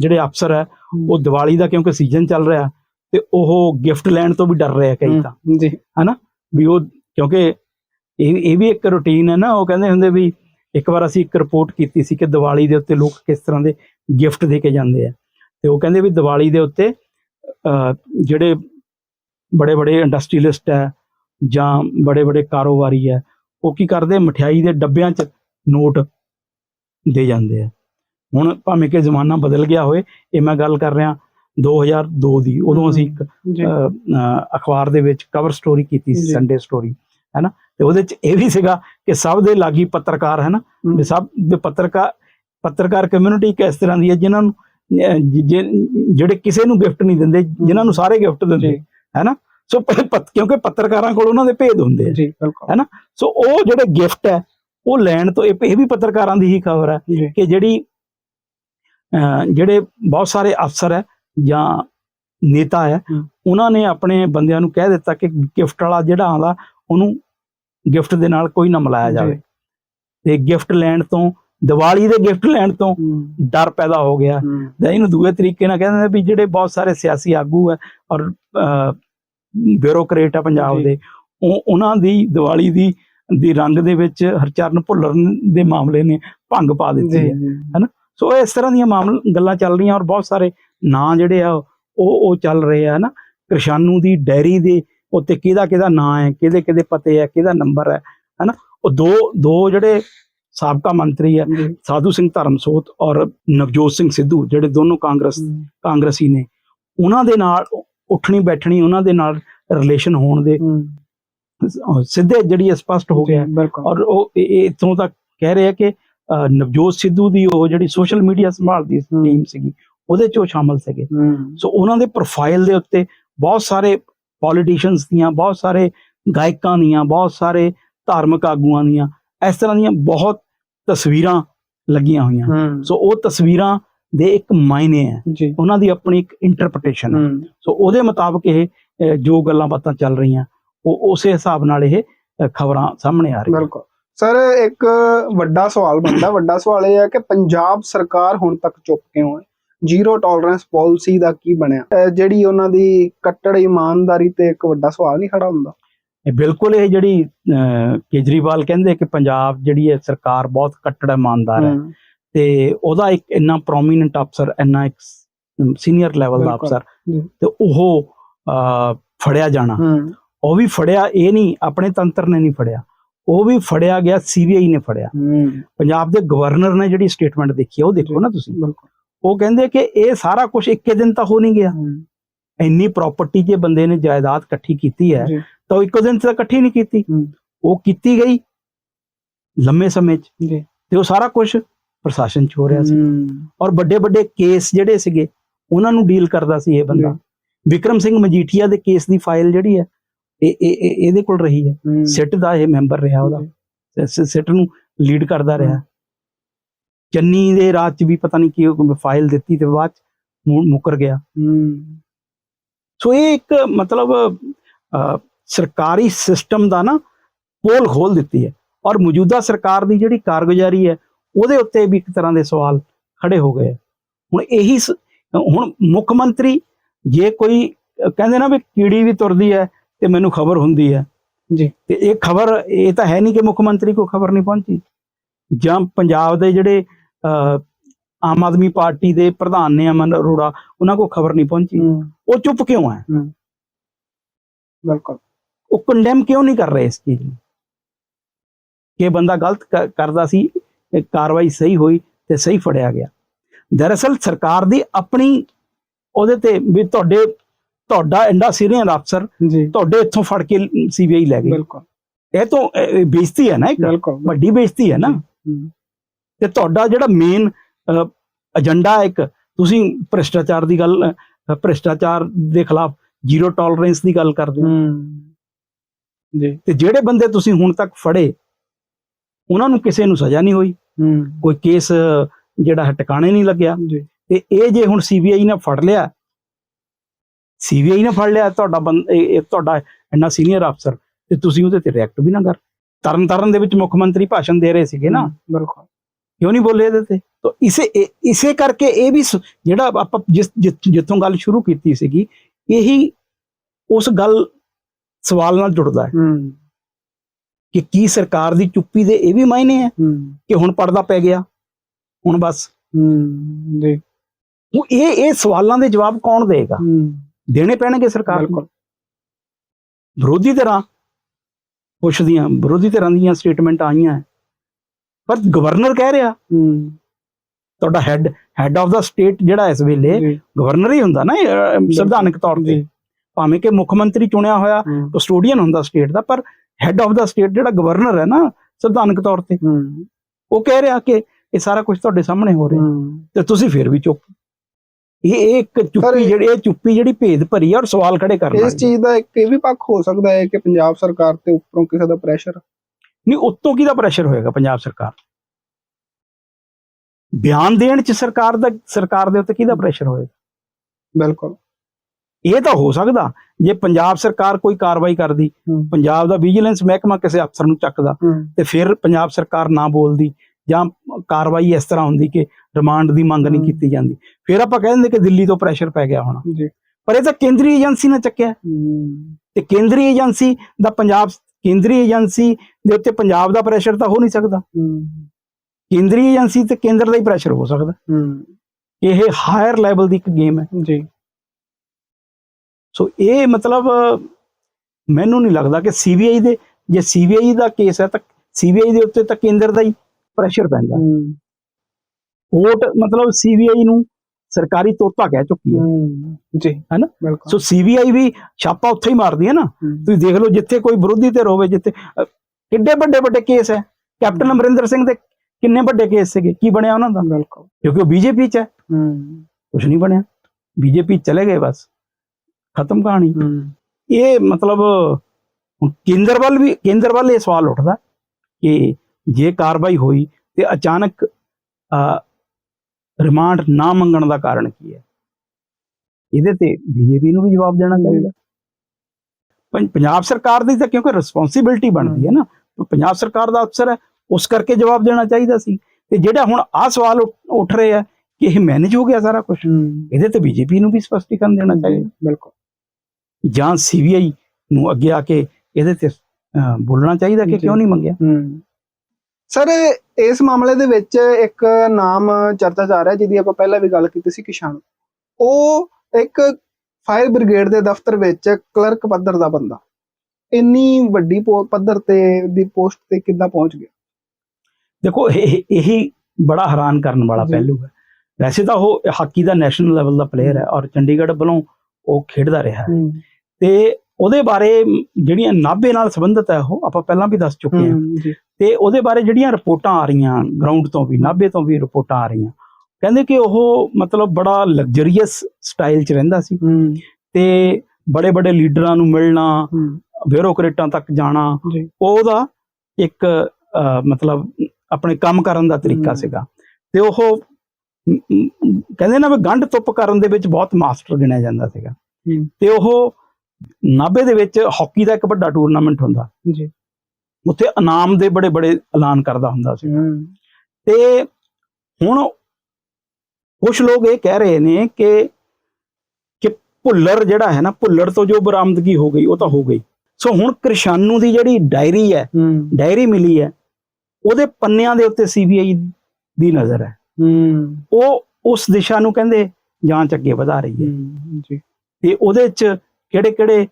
A: ਜਿਹੜੇ ਅਫਸਰ ਹੈ ਉਹ ਦੀਵਾਲੀ ਦਾ ਕਿਉਂਕਿ ਸੀਜ਼ਨ ਚੱਲ ਰਿਹਾ ਤੇ ਉਹ ਗਿਫਟ ਲੈਣ ਤੋਂ ਵੀ ਡਰ ਰਹੇ ਕਈ ਤਾਂ।
B: ਹੂੰ, ਜੀ।
A: ਵੀ ਉਹ ਕਿਉਂਕਿ ਇਹ ਇਹ ਵੀ ਇੱਕ ਰੁਟੀਨ ਹੈ ਨਾ ਉਹ ਕਹਿੰਦੇ ਹੁੰਦੇ ਵੀ ਇੱਕ ਵਾਰ ਅਸੀਂ ਇੱਕ ਰਿਪੋਰਟ ਕੀਤੀ ਸੀ ਕਿ ਦੀਵਾਲੀ ਦੇ ਉੱਤੇ ਲੋਕ ਕਿਸ ਤਰ੍ਹਾਂ ਦੇ ਗਿਫਟ ਦੇ ਕੇ ਜਾਂਦੇ ਆ। ਤੇ ਉਹ ਕਹਿੰਦੇ ਵੀ ਦੀਵਾਲੀ ਦੇ ਉੱਤੇ ਜਿਹੜੇ ਬੜੇ ਬੜੇ ਇੰਡਸਟਰੀਲਿਸਟ ਹੈ ਜਾਂ ਬੜੇ ਬੜੇ ਕਾਰੋਬਾਰੀ ਹੈ ਉਹ ਕੀ ਕਰਦੇ ਮਠਿਆਈ ਦੇ ਡੱਬਿਆਂ 'ਚ ਨੋਟ ਦੇ ਜਾਂਦੇ ਆ। ਹੁਣ ਭਾਵੇਂ ਕਿ ਜ਼ਮਾਨਾ ਬਦਲ ਗਿਆ ਹੋਏ ਇਹ ਮੈਂ ਗੱਲ ਕਰ ਰਿਹਾ 2002 ਦੀ ਉਦੋਂ ਅਸੀਂ ਇੱਕ ਅਖਬਾਰ ਦੇ ਵਿੱਚ ਕਵਰ ਸਟੋਰੀ ਕੀਤੀ ਸੀ। ਸੰਡੇ ਸਟੋਰੀ ਹੈ ਨਾ ਤੇ ਉਹਦੇ ਚ ਇਹ ਵੀ ਸੀਗਾ ਕਿ ਸਭ ਦੇ ਲਾਗੀ ਪੱਤਰਕਾਰ ਹੈ ਨਾ
B: ਹੂੰ,
A: ਵੀ ਸਭ ਦੇ ਪੱਤਰਕਾਰ ਪੱਤਰਕਾਰ ਕਮਿਊਨਿਟੀ ਕਿਸ ਤਰ੍ਹਾਂ ਦੀ ਹੈ ਜਿਨ੍ਹਾਂ ਨੂੰ ਜਿਹੜੇ ਕਿਸੇ ਨੂੰ ਗਿਫਟ ਨਹੀਂ ਦਿੰਦੇ ਜਿਨ੍ਹਾਂ ਨੂੰ ਸਾਰੇ ਗਿਫਟ ਦਿੰਦੇ
B: ਜੀ।
A: ਹੈ ਨਾ ਸੋ ਕਿਉਂਕਿ ਪੱਤਰਕਾਰਾਂ ਕੋਲ ਉਹਨਾਂ ਦੇ ਭੇਦ ਹੁੰਦੇ ਆ।
B: ਜੀ ਬਿਲਕੁਲ।
A: ਹੈ ਨਾ? ਸੋ ਉਹ ਜਿਹੜੇ ਗਿਫਟ ਹੈ ਉਹ ਲੈਣ ਤੋਂ ਇਹ ਵੀ ਪੱਤਰਕਾਰਾਂ ਦੀ ਹੀ ਖਬਰ ਹੈ ਕਿ ਜਿਹੜੀ ਜਿਹੜੇ ਬਹੁਤ ਸਾਰੇ ਅਫਸਰ ਹੈ ਜਾਂ ਨੇਤਾ ਹੈ। ਉਹਨਾਂ ਨੇ ਆਪਣੇ ਬੰਦਿਆਂ ਨੂੰ ਕਹਿ ਦਿੱਤਾ ਕਿ ਗਿਫਟ ਵਾਲਾ ਜਿਹੜਾ ਆਉਂਦਾ ਉਹਨੂੰ ਗਿਫਟ ਦੇ ਨਾਲ ਕੋਈ ਨਾ ਮਿਲਾਇਆ। ਜਾਵੇ। ਤੇ ਗਿਫਟ ਲੈਣ ਤੋਂ ਦੀਵਾਲੀ ਦੇ ਗਿਫਟ ਲੈਣ ਤੋਂ ਡਰ ਪੈਦਾ ਹੋ ਗਿਆ। ਜਾਂ ਇਹਨੂੰ ਦੂਏ ਤਰੀਕੇ ਨਾਲ ਕਹਿੰਦੇ ਨੇ ਵੀ ਜਿਹੜੇ ਬਹੁਤ ਸਾਰੇ ਸਿਆਸੀ ਆਗੂ ਹੈ ਔਰ ਬਿਊਰੋਕਰੇਟ ਆ ਪੰਜਾਬ। ਦੇ ਉਹ ਉਹਨਾਂ ਦੀ ਦੀਵਾਲੀ ਦੀ ਦੀ ਰੰਗ ਦੇ ਵਿੱਚ ਹਰਚਰਨ ਭੁੱਲਰ ਦੇ ਮਾਮਲੇ ਨੇ ਭੰਗ ਪਾ ਦਿੱਤੀ ਹੈ।
B: ਜੀ।
A: ਸੋ ਇਸ ਤਰ੍ਹਾਂ ਦੀਆਂ ਮਾਮਲ ਗੱਲਾਂ ਚੱਲ ਰਹੀਆਂ ਔਰ ਬਹੁਤ ਸਾਰੇ ਨਾਂ ਜਿਹੜੇ ਆ ਉਹ ਉਹ ਚੱਲ ਰਹੇ ਆ ਨਾ ਕਿਰਸ਼ਾਨੂ ਦੀ ਡਾਇਰੀ ਦੇ ਉੱਤੇ ਕਿਹਦਾ ਕਿਹਦਾ ਨਾਂ ਹੈ ਕਿਹਦੇ ਕਿਹਦੇ ਪਤੇ ਹੈ ਕਿਹਦਾ ਨੰਬਰ ਹੈ ਹਨਾ? ਉਹ ਦੋ ਦੋ ਜਿਹੜੇ ਸਾਬਕਾ ਮੰਤਰੀ
B: ਜੀ
A: ਸਾਧੂ ਸਿੰਘ ਧਰਮਸੋਤ ਔਰ ਨਵਜੋਤ ਸਿੰਘ ਸਿੱਧੂ ਜਿਹੜੇ ਦੋਨੋਂ ਕਾਂਗਰਸ ਕਾਂਗਰਸੀ ਨੇ। ਉਹਨਾਂ ਦੇ ਨਾਲ ਉੱਠਣੀ ਬੈਠਣੀ ਉਹਨਾਂ ਦੇ ਨਾਲ ਰਿਲੇਸ਼ਨ ਹੋਣ ਦੇ
B: ਹੂੰ।
A: ਸਿੱਧੇ ਜਿਹੜੀ ਸਪਸ਼ਟ ਹੋ ਗਿਆ। ਔਰ ਉਹ ਇੱਥੋਂ ਤੱਕ ਕਹਿ ਰਹੇ ਆ ਕਿ ਨਵਜੋਤ ਸਿੱਧੂ ਦੀ ਉਹ ਜਿਹੜੀ ਸੋਸ਼ਲ ਮੀਡੀਆ ਸੰਭਾਲਦੀ। ਟੀਮ ਸੀਗੀ ਉਹਦੇ ਚ ਉਹ ਸ਼ਾਮਲ ਸੀਗੇ।
B: ਹੂੰ।
A: ਸੋ ਉਹਨਾਂ ਦੇ ਪ੍ਰੋਫਾਈਲ ਦੇ ਉੱਤੇ ਬਹੁਤ ਸਾਰੇ ਪੋਲੀਟੀਸ਼ੀਅਨਸ ਦੀਆਂ ਬਹੁਤ ਸਾਰੇ ਗਾਇਕਾਂ ਦੀਆਂ ਬਹੁਤ ਸਾਰੇ ਧਾਰਮਿਕ ਆਗੂਆਂ ਦੀਆਂ ਇਸ ਤਰ੍ਹਾਂ ਦੀਆਂ ਬਹੁਤ ਤਸਵੀਰਾਂ ਲੱਗੀਆਂ ਹੋਈਆਂ। ਸੋ ਉਹ ਤਸਵੀਰਾਂ ਦੇ ਇੱਕ ਮਾਇਨੇ ਹੈ। ਉਹਨਾਂ ਦੀ ਆਪਣੀ ਇੱਕ ਇੰਟਰਪ੍ਰੀਟੇਸ਼ਨ ਹੈ। ਸੋ ਉਹਦੇ ਮੁਤਾਬਕ ਇਹ ਜੋ ਗੱਲਾਂ ਬਾਤਾਂ ਚੱਲ ਰਹੀਆਂ ਉਹ ਉਸੇ ਹਿਸਾਬ ਨਾਲ ਇਹ ਖਬਰਾਂ ਸਾਹਮਣੇ ਆ ਰਹੀਆਂ।
B: ਬਿਲਕੁਲ। ਸਰ ਇੱਕ ਵੱਡਾ ਸਵਾਲ ਬਣਦਾ। ਵੱਡਾ ਸਵਾਲ ਇਹ ਹੈ ਕਿ ਪੰਜਾਬ ਸਰਕਾਰ ਹੁਣ ਤੱਕ ਚੁੱਪ ਕਿਉਂ ਹੈ? ਜ਼ੀਰੋ ਟੋਲਰੈਂਸ ਪਾਲਿਸੀ ਦਾ ਕੀ ਬਣਿਆ? ਜਿਹੜੀ ਉਹਨਾਂ ਦੀ ਕੱਟੜ ਇਮਾਨਦਾਰੀ ਤੇ ਇੱਕ ਵੱਡਾ ਸਵਾਲ ਨਹੀਂ ਖੜਾ ਹੁੰਦਾ?
A: ਇਹ ਬਿਲਕੁਲ ਇਹ ਜਿਹੜੀ ਕੇਜਰੀਵਾਲ ਕਹਿੰਦੇ ਕਿ ਪੰਜਾਬ ਜਿਹੜੀ ਹੈ ਸਰਕਾਰ ਬਹੁਤ ਕੱਟੜ ਇਮਾਨਦਾਰ ਹੈ। ਤੇ ਉਹਦਾ ਇੱਕ ਇੰਨਾ ਪ੍ਰੋਮੀਨੈਂਟ ਅਫਸਰ ਇੰਨਾ ਇੱਕ ਸੀਨੀਅਰ ਲੈਵਲ ਦਾ ਅਫਸਰ। ਤੇ ਉਹ ਫੜਿਆ ਜਾਣਾ। ਉਹ ਵੀ ਫੜਿਆ ਇਹ ਨਹੀਂ ਆਪਣੇ ਤੰਤਰ ਨੇ ਨਹੀਂ ਫੜਿਆ। ਉਹ ਵੀ ਫੜਿਆ ਗਿਆ ਸੀਬੀਆਈ ਨੇ ਫੜਿਆ। ਪੰਜਾਬ ਦੇ ਗਵਰਨਰ ਨੇ ਜਿਹੜੀ ਸਟੇਟਮੈਂਟ ਦੇਖੀ ਉਹ ਦੇਖੋ ਨਾ ਤੁਸੀਂ।
B: ਬਿਲਕੁਲ।
A: ਉਹ ਕਹਿੰਦੇ ਕਿ ਇਹ ਸਾਰਾ ਕੁਝ ਇੱਕੇ ਦਿਨ ਤਾਂ ਹੋ ਨਹੀਂ ਗਿਆ। ਇੰਨੀ ਪ੍ਰਾਪਰਟੀ ਜੇ ਬੰਦੇ ਨੇ ਜਾਇਦਾਦ ਇਕੱਠੀ ਕੀਤੀ ਹੈ ਤਾਂ ਉਹ ਇੱਕੋ ਦਿਨ 'ਚ ਤਾਂ ਇਕੱਠੀ ਨਹੀਂ ਕੀਤੀ। ਉਹ ਕੀਤੀ ਗਈ ਲੰਮੇ ਸਮੇਂ 'ਚ ਤੇ ਉਹ ਸਾਰਾ ਕੁਝ ਪ੍ਰਸ਼ਾਸਨ 'ਚ ਹੋ ਰਿਹਾ ਸੀ। ਔਰ ਵੱਡੇ ਵੱਡੇ ਕੇਸ ਜਿਹੜੇ ਸੀਗੇ ਉਹਨਾਂ ਨੂੰ ਡੀਲ ਕਰਦਾ ਸੀ ਇਹ ਬੰਦਾ। ਵਿਕਰਮ ਸਿੰਘ ਮਜੀਠੀਆ ਦੇ ਕੇਸ ਦੀ ਫਾਈਲ ਜਿਹੜੀ ਹੈ ਇਹ ਇਹ ਇਹ- ਇਹਦੇ ਕੋਲ ਰਹੀ ਹੈ। ਸਿੱਟ ਦਾ ਇਹ ਮੈਂਬਰ ਰਿਹਾ ਉਹਦਾ। ਸਿੱਟ ਨੂੰ ਲੀਡ ਕਰਦਾ ਰਿਹਾ। ਚੰਨੀ ਦੇ ਰਾਜ 'ਚ ਵੀ ਪਤਾ ਨਹੀਂ ਕੀ ਫਾਈਲ ਦਿੱਤੀ ਤੇ ਬਾਅਦ 'ਚ ਮੁੱਕਰ ਗਿਆ।
B: ਹੂੰ।
A: ਸੋ ਇਹ ਇੱਕ ਮਤਲਬ ਸਰਕਾਰੀ ਸਿਸਟਮ ਦਾ ਨਾ ਪੋਲ ਖੋਲ ਦਿੱਤੀ ਹੈ। ਔਰ ਮੌਜੂਦਾ ਸਰਕਾਰ ਦੀ ਜਿਹੜੀ ਕਾਰਗੁਜ਼ਾਰੀ ਹੈ ਉਹਦੇ ਉੱਤੇ ਵੀ ਇੱਕ ਤਰ੍ਹਾਂ ਦੇ ਸਵਾਲ ਖੜੇ ਹੋ ਗਏ। ਹੁਣ ਇਹੀ ਹੁਣ ਮੁੱਖ ਮੰਤਰੀ ਜੇ ਕੋਈ ਕਹਿੰਦੇ ਨਾ ਵੀ ਕੀੜੀ ਵੀ ਤੁਰਦੀ ਹੈ ਤੇ ਮੈਨੂੰ ਖਬਰ ਹੁੰਦੀ ਹੈ।
B: ਜੀ।
A: ਤੇ ਇਹ ਖਬਰ ਇਹ ਤਾਂ ਹੈ ਨਹੀਂ ਕਿ ਮੁੱਖ ਮੰਤਰੀ ਕੋ ਖਬਰ ਨਹੀਂ ਪਹੁੰਚੀ। ਜਾਂ ਪੰਜਾਬ ਦੇ ਜਿਹੜੇ ਆਮ ਆਦਮੀ ਪਾਰਟੀ ਦੇ ਪ੍ਰਧਾਨ ਨੇ ਅਮਨ ਅਰੋੜਾ ਉਹਨਾਂ ਕੋ ਖਬਰ ਨਹੀਂ ਪਹੁੰਚੀ। ਉਹ ਚੁੱਪ ਕਿਉਂ ਹੈ?
B: ਬਿਲਕੁਲ।
A: ਉਹ ਕੰਡੈਮ ਕਿਉਂ ਨਹੀਂ ਕਰ ਰਹੇ ਇਸ ਚੀਜ਼ ਨੂੰ? ਕਿ ਬੰਦਾ ਗਲਤ ਕਰਦਾ ਸੀ ਕਾਰਵਾਈ ਸਹੀ ਹੋਈ ਤੇ ਸਹੀ ਫੜਿਆ ਗਿਆ। ਦਰਅਸਲ ਸਰਕਾਰ ਦੀ ਆਪਣੀ ਉਹਦੇ ਤੇ ਵੀ ਤੁਹਾਡੇ ਤੁਹਾਡਾ ਇੰਡਾ ਸੀਨੀਅਰ ਅਫਸਰ ਤੁਹਾਡੇ ਇੱਥੋਂ ਫੜ ਕੇ ਸੀਬੀਆਈ ਲੈ ਗਈ
B: ਬਿਲਕੁਲ।
A: ਇਹ ਤਾਂ ਬੇਇੱਜ਼ਤੀ ਹੈ ਨਾ ਇੱਕ? ਵੱਡੀ ਬੇਇੱਜ਼ਤੀ ਹੈ ਨਾ? ਤੇ ਤੁਹਾਡਾ ਜਿਹੜਾ ਮੇਨ ਏਜੰਡਾ ਇੱਕ ਤੁਸੀਂ ਭ੍ਰਿਸ਼ਟਾਚਾਰ ਦੀ ਗੱਲ ਭ੍ਰਿਸ਼ਟਾਚਾਰ ਦੇ ਖਿਲਾਫ ਜ਼ੀਰੋ ਟੋਲਰੈਂਸ ਦੀ ਗੱਲ ਕਰਦੇ ਹੋ।
B: ਜੀ।
A: ਤੇ ਜਿਹੜੇ ਬੰਦੇ ਤੁਸੀਂ ਹੁਣ ਤੱਕ ਫੜੇ ਉਹਨਾਂ ਨੂੰ ਕਿਸੇ ਨੂੰ ਸਜ਼ਾ ਨਹੀਂ ਹੋਈ।
B: ਹੂੰ।
A: ਕੋਈ ਕੇਸ ਜਿਹੜਾ ਹੈ ਟਿਕਾਣੇ ਨਹੀਂ ਲੱਗਿਆ।
B: ਜੀ।
A: ਤੇ ਇਹ ਜੇ ਹੁਣ ਸੀਬੀਆਈ ਨੇ ਫੜ ਲਿਆ ਸੀਬੀਆਈ ਨੇ ਫੜ ਲਿਆ ਤੁਹਾਡਾ ਤੁਹਾਡਾ ਇੰਨਾ ਸੀਨੀਅਰ ਅਫਸਰ ਤੇ ਤੁਸੀਂ ਉਹਦੇ ਤੇ ਰਿਐਕਟ ਵੀ ਨਾ ਕਰ। ਤਰਨ ਤਾਰਨ ਦੇ ਵਿੱਚ ਮੁੱਖ ਮੰਤਰੀ ਭਾਸ਼ਣ ਦੇ ਰਹੇ ਸੀਗੇ ਨਾ।
B: ਬਿਲਕੁਲ।
A: ਕਿਉਂ ਨਹੀਂ ਬੋਲੇ ਇਹਦੇ ਤੇ? ਤਾਂ ਇਸੇ ਇਸੇ ਕਰਕੇ ਇਹ ਵੀ ਜਿਹੜਾ ਆਪਾਂ ਜਿਸ ਜਿੱਥੋਂ ਗੱਲ ਸ਼ੁਰੂ ਕੀਤੀ ਸੀਗੀ ਇਹੀ ਉਸ ਗੱਲ ਸਵਾਲ ਨਾਲ ਜੁੜਦਾ ਹੈ। ਕਿ ਕੀ ਸਰਕਾਰ ਦੀ ਚੁੱਪੀ ਦੇ ਇਹ ਵੀ ਮਾਇਨੇ ਹੈ ਕਿ ਹੁਣ ਪਰਦਾ ਪੈ ਗਿਆ? ਹੁਣ ਬਸ।
B: ਜੀ
A: ਉਹ ਇਹ ਇਹ ਸਵਾਲਾਂ ਦੇ ਜਵਾਬ ਕੌਣ ਦੇਗਾ? ਦੇਣੇ ਪੈਣਗੇ ਸਰਕਾਰ ਨੂੰ।
B: ਬਿਲਕੁਲ।
A: ਵਿਰੋਧੀ ਧਿਰਾਂ ਪੁੱਛਦੀਆਂ ਵਿਰੋਧੀ ਧਿਰਾਂ ਦੀਆਂ ਸਟੇਟਮੈਂਟ ਆਈਆਂ। ਪਰ ਗਵਰਨਰ ਕਹਿ ਰਿਹਾ
B: ਹੂੰ।
A: ਤੁਹਾਡਾ ਹੈੱਡ ਹੈੱਡ ਆਫ ਦਾ ਸਟੇਟ ਜਿਹੜਾ ਇਸ ਵੇਲੇ ਗਵਰਨਰ ਹੀ ਹੁੰਦਾ ਨਾ ਸੰਵਿਧਾਨਕ ਤੌਰ ਤੇ। ਭਾਵੇਂ ਕਿ ਮੁੱਖ ਮੰਤਰੀ ਚੁਣਿਆ ਹੋਇਆ ਕਸਟੋਡੀਅਨ ਹੁੰਦਾ ਸਟੇਟ ਦਾ ਪਰ ਹੈੱਡ ਆਫ ਦਾ ਸਟੇਟ ਜਿਹੜਾ ਗਵਰਨਰ ਹੈ ਨਾ ਸੰਵਿਧਾਨਕ ਤੌਰ ਤੇ। ਉਹ ਕਹਿ ਰਿਹਾ ਕਿ ਇਹ ਸਾਰਾ ਕੁਝ ਤੁਹਾਡੇ ਸਾਹਮਣੇ ਹੋ ਰਿਹਾ। ਤੇ ਤੁਸੀਂ ਫਿਰ ਵੀ ਚੁੱਪ। ਇਹ ਇਹ ਇੱਕ ਚੁੱਪੀ ਜਿਹੜੀ ਇਹ ਚੁੱਪੀ ਜਿਹੜੀ ਭੇਦ ਭਰੀ ਹੈ ਔਰ ਸਵਾਲ ਖੜੇ ਕਰਨ
B: ਇਸ। ਚੀਜ਼ ਦਾ ਇੱਕ ਇਹ ਵੀ ਪੱਖ ਹੋ ਸਕਦਾ ਹੈ ਕਿ ਪੰਜਾਬ ਸਰਕਾਰ ਤੇ ਉੱਪਰੋਂ ਕਿਸੇ ਦਾ ਪ੍ਰੈਸ਼ਰ
A: ਨਹੀਂ ਉੱਤੋਂ ਕਿਹਦਾ ਪ੍ਰੈਸ਼ਰ ਹੋਏਗਾ ਪੰਜਾਬ ਸਰਕਾਰ? ਬਿਆਨ ਦੇਣ ਚ ਸਰਕਾਰ ਦਾ ਸਰਕਾਰ ਦੇ ਉੱਤੇ ਕਿਹਦਾ ਪ੍ਰੈਸ਼ਰ ਹੋਏਗਾ?
B: ਬਿਲਕੁਲ।
A: ਇਹ ਤਾਂ ਹੋ ਸਕਦਾ ਜੇ ਪੰਜਾਬ ਸਰਕਾਰ ਕੋਈ ਕਾਰਵਾਈ ਕਰਦੀ। ਪੰਜਾਬ ਦਾ ਵਿਜੀਲੈਂਸ ਮਹਿਕਮਾ ਕਿਸੇ ਅਫਸਰ ਨੂੰ ਚੱਕਦਾ ਤੇ ਫਿਰ ਪੰਜਾਬ ਸਰਕਾਰ ਨਾ ਬੋਲਦੀ ਜਾਂ ਕਾਰਵਾਈ ਇਸ ਤਰ੍ਹਾਂ ਹੁੰਦੀ ਕਿ ਰਿਮਾਂਡ ਦੀ ਮੰਗ ਨਹੀਂ। ਕੀਤੀ ਜਾਂਦੀ। ਫਿਰ ਆਪਾਂ ਕਹਿ ਦਿੰਦੇ ਕਿ ਦਿੱਲੀ ਤੋਂ ਪ੍ਰੈਸ਼ਰ ਪੈ ਗਿਆ ਹੋਣਾ।
B: ਜੀ।
A: ਪਰ ਇਹ ਤਾਂ ਕੇਂਦਰੀ ਏਜੰਸੀ ਨੇ ਚੱਕਿਆ। ਤੇ ਕੇਂਦਰੀ ਏਜੰਸੀ ਦਾ ਪੰਜਾਬ ਕੇਂਦਰੀ ਏਜੰਸੀ ਦੇ ਉੱਤੇ ਪੰਜਾਬ ਦਾ ਪ੍ਰੈਸ਼ਰ ਤਾਂ ਹੋ ਨਹੀਂ ਸਕਦਾ। ਕੇਂਦਰੀ ਏਜੰਸੀ ਤੇ ਕੇਂਦਰ ਦਾ ਹੀ ਪ੍ਰੈਸ਼ਰ ਹੋ ਸਕਦਾ। ਇਹ ਹਾਇਰ ਲੈਵਲ ਦੀ ਇੱਕ ਗੇਮ ਹੈ।
B: ਜੀ।
A: ਸੋ ਇਹ ਮਤਲਬ ਮੈਨੂੰ ਨਹੀਂ ਲੱਗਦਾ ਕਿ ਸੀਬੀਆਈ ਦੇ ਜੇ ਸੀਬੀਆਈ ਦਾ ਕੇਸ ਹੈ ਤਾਂ ਸੀਬੀਆਈ ਦੇ ਉੱਤੇ ਤਾਂ ਕੇਂਦਰ ਦਾ ਹੀ ਪ੍ਰੈਸ਼ਰ ਪੈਂਦਾ। ਕੋਰਟ ਮਤਲਬ ਸੀਬੀਆਈ ਨੂੰ ਸਰਕਾਰੀ ਤੋਤਾ ਕਹਿ ਚੁੱਕੀ ਹੈ।
B: ਜੀ।
A: ਹੈਨਾ? ਸੋ ਸੀਬੀਆਈ ਵੀ ਛਾਪਾ ਉੱਥੇ ਹੀ ਮਾਰਦੀ ਹੈ ਨਾ। ਤੁਸੀਂ ਦੇਖ ਲਓ ਜਿੱਥੇ ਕੋਈ ਵਿਰੋਧੀ ਧਿਰ ਹੋਵੇ ਜਿੱਥੇ ਕਿੱਡੇ ਵੱਡੇ ਵੱਡੇ ਕੇਸ ਹੈ। ਕੈਪਟਨ। ਅਮਰਿੰਦਰ ਸਿੰਘ ਦੇ ਕਿੰਨੇ ਵੱਡੇ ਕੇਸ ਸੀਗੇ? ਕੀ ਬਣਿਆ ਉਹਨਾਂ ਦਾ?
B: ਬਿਲਕੁਲ।
A: ਕਿਉਂਕਿ ਉਹ ਬੀਜੇਪੀ ਚ ਹੈ। ਕੁਝ ਨਹੀਂ ਬਣਿਆ। ਬੀਜੇਪੀ ਚਲੇ ਗਏ ਬਸ। ਖਤਮ ਕਹਾਣੀ। ਇਹ ਮਤਲਬ ਕੇਂਦਰ ਵੱਲ ਵੀ ਕੇਂਦਰ ਵੱਲ ਇਹ ਸਵਾਲ ਉੱਠਦਾ ਕਿ ਜੇ ਕਾਰਵਾਈ ਹੋਈ ਤੇ ਅਚਾਨਕ ਰਿਮਾਂਡ ਨਾ ਮੰਗਣ ਦਾ ਕਾਰਨ ਕੀ ਹੈ? ਇਹਦੇ ਤੇ ਬੀਜੇਪੀ ਨੂੰ ਵੀ ਜਵਾਬ ਦੇਣਾ ਚਾਹੀਦਾ। ਪੰ- ਪੰਜਾਬ ਸਰਕਾਰ ਦੀ ਤਾਂ ਕਿਉਂਕਿ ਰਿਸਪੌਂਸਿਬਿਲਟੀ ਬਣਦੀ ਹੈ ਨਾ ਪੰਜਾਬ ਸਰਕਾਰ ਦਾ ਅਫਸਰ ਹੈ ਉਸ ਕਰਕੇ ਜਵਾਬ ਦੇਣਾ ਚਾਹੀਦਾ ਸੀ। ਤੇ ਜਿਹੜਾ ਹੁਣ ਆ ਸਵਾਲ ਉੱਠ- ਉੱਠ ਰਹੇ ਆ ਕਿ ਇਹ ਮੈਨੇਜ ਹੋ ਗਿਆ ਸਾਰਾ ਕੁਝ
B: ਹੂੰ।
A: ਇਹਦੇ ਤੇ ਬੀਜੇਪੀ ਨੂੰ ਵੀ ਸਪਸ਼ਟੀਕਰਨ ਦੇਣਾ ਚਾਹੀਦਾ।
B: ਬਿਲਕੁਲ।
A: ਜਾਂ ਸੀਬੀਆਈ ਨੂੰ ਅੱਗੇ ਆ ਕੇ ਇਹਦੇ ਤੇ ਅਹ, ਬੋਲਣਾ ਚਾਹੀਦਾ ਕਿ। ਕਿਉਂ ਨਹੀਂ ਮੰਗਿਆ?
B: ਹੂੰ। ਸਰ ਇਸ ਮਾਮਲੇ ਦੇ ਵਿੱਚ ਇੱਕ ਨਾਮ ਚਰਚਾ 'ਚ ਆ ਰਿਹਾ ਜਿਹਦੀ ਆਪਾਂ ਪਹਿਲਾਂ ਵੀ ਗੱਲ ਕੀਤੀ ਸੀ ਕਿਸ਼ਾਨ। ਉਹ ਇੱਕ ਫਾਇਰ ਬ੍ਰਿਗੇਡ ਦੇ ਦਫ਼ਤਰ ਵਿੱਚ ਕਲਰਕ ਪੱਧਰ ਦਾ ਬੰਦਾ। ਇੰਨੀ ਵੱਡੀ ਪੱਧਰ ਤੇ ਦੀ ਪੋਸਟ ਤੇ ਕਿੱਦਾਂ ਪਹੁੰਚ ਗਿਆ?
A: ਦੇਖੋ ਇਹ ਇਹੀ ਬੜਾ ਹੈਰਾਨ ਕਰਨ ਵਾਲਾ
B: ਜੀ।
A: ਪਹਿਲੂ ਹੈ। ਵੈਸੇ ਤਾਂ ਉਹ ਹਾਕੀ ਦਾ ਨੈਸ਼ਨਲ ਲੈਵਲ ਦਾ ਪਲੇਅਰ ਹੈ ਔਰ ਚੰਡੀਗੜ੍ਹ ਵੱਲੋਂ ਉਹ ਖੇਡਦਾ ਰਿਹਾ ਹੈ। ਤੇ ਉਹਦੇ ਬਾਰੇ ਜਿਹੜੀਆਂ ਨਾਭੇ ਨਾਲ ਸੰਬੰਧਿਤ ਹੈ ਉਹ ਆਪਾਂ ਪਹਿਲਾਂ ਵੀ ਦੱਸ ਚੁੱਕੇ ਹਾਂ
B: ਜੀ।
A: ਤੇ ਉਹਦੇ ਬਾਰੇ ਜਿਹੜੀਆਂ ਰਿਪੋਰਟਾਂ ਆ ਰਹੀਆਂ ਗਰਾਊਂਡ ਤੋਂ ਵੀ ਨਾਭੇ ਤੋਂ ਵੀ ਰਿਪੋਰਟਾਂ ਆ ਰਹੀਆਂ। ਕਹਿੰਦੇ ਕਿ ਉਹ ਮਤਲਬ ਬੜਾ ਲਗਜ਼ਰੀਅਸ ਸਟਾਈਲ 'ਚ ਰਹਿੰਦਾ ਸੀ। ਤੇ ਬੜੇ ਬੜੇ ਲੀਡਰਾਂ ਨੂੰ ਮਿਲਣਾ ਬਿਊਰੋਕਰੇਟਾਂ ਤੱਕ ਜਾਣਾ ਉਹਦਾ ਇੱਕ ਮਤਲਬ ਆਪਣੇ ਕੰਮ ਕਰਨ ਦਾ ਤਰੀਕਾ। ਸੀਗਾ। ਤੇ ਉਹ ਕਹਿੰਦੇ ਨਾ ਵੀ ਗੰਢ ਤੁੱਪ ਕਰਨ ਦੇ ਵਿੱਚ ਬਹੁਤ ਮਾਸਟਰ ਗਿਣਿਆ ਜਾਂਦਾ ਸੀਗਾ। ਤੇ ਉਹ ਨਾਭੇ ਦੇ ਵਿੱਚ ਹਾਕੀ ਦਾ ਇੱਕ ਵੱਡਾ ਟੂਰਨਾਮੈਂਟ ਹੁੰਦਾ।
B: ਜੀ।
A: ਉੱਥੇ ਇਨਾਮ ਦੇ ਬੜੇ ਬੜੇ ਐਲਾਨ ਕਰਦਾ ਹੁੰਦਾ ਸੀ। ਤੇ ਹੁਣ ਕੁਝ ਲੋਕ ਇਹ ਕਹਿ ਰਹੇ ਨੇ ਕਿ ਕਿ ਭੁੱਲਰ ਜਿਹੜਾ ਹੈ ਨਾ ਭੁੱਲਰ ਤੋਂ ਜੋ ਬਰਾਮਦਗੀ ਹੋ ਗਈ ਉਹ ਤਾਂ ਹੋ ਗਈ। ਸੋ ਹੁਣ ਕ੍ਰਿਸ਼ਾਨੂ ਦੀ ਜਿਹੜੀ ਡਾਇਰੀ ਹੈ ਡਾਇਰੀ ਮਿਲੀ ਹੈ ਉਹਦੇ ਪੰਨਿਆਂ ਦੇ ਉੱਤੇ ਸੀਬੀਆਈ ਦੀ ਨਜ਼ਰ ਹੈ। ਉਹ ਉਸ ਦਿਸ਼ਾ ਨੂੰ ਕਹਿੰਦੇ ਜਾਂਚ ਅੱਗੇ ਵਧਾ ਰਹੀ ਹੈ।
B: ਜੀ।
A: ਤੇ ਉਹਦੇ ਚ ਕਿਹੜੇ ਕਿਹੜੇ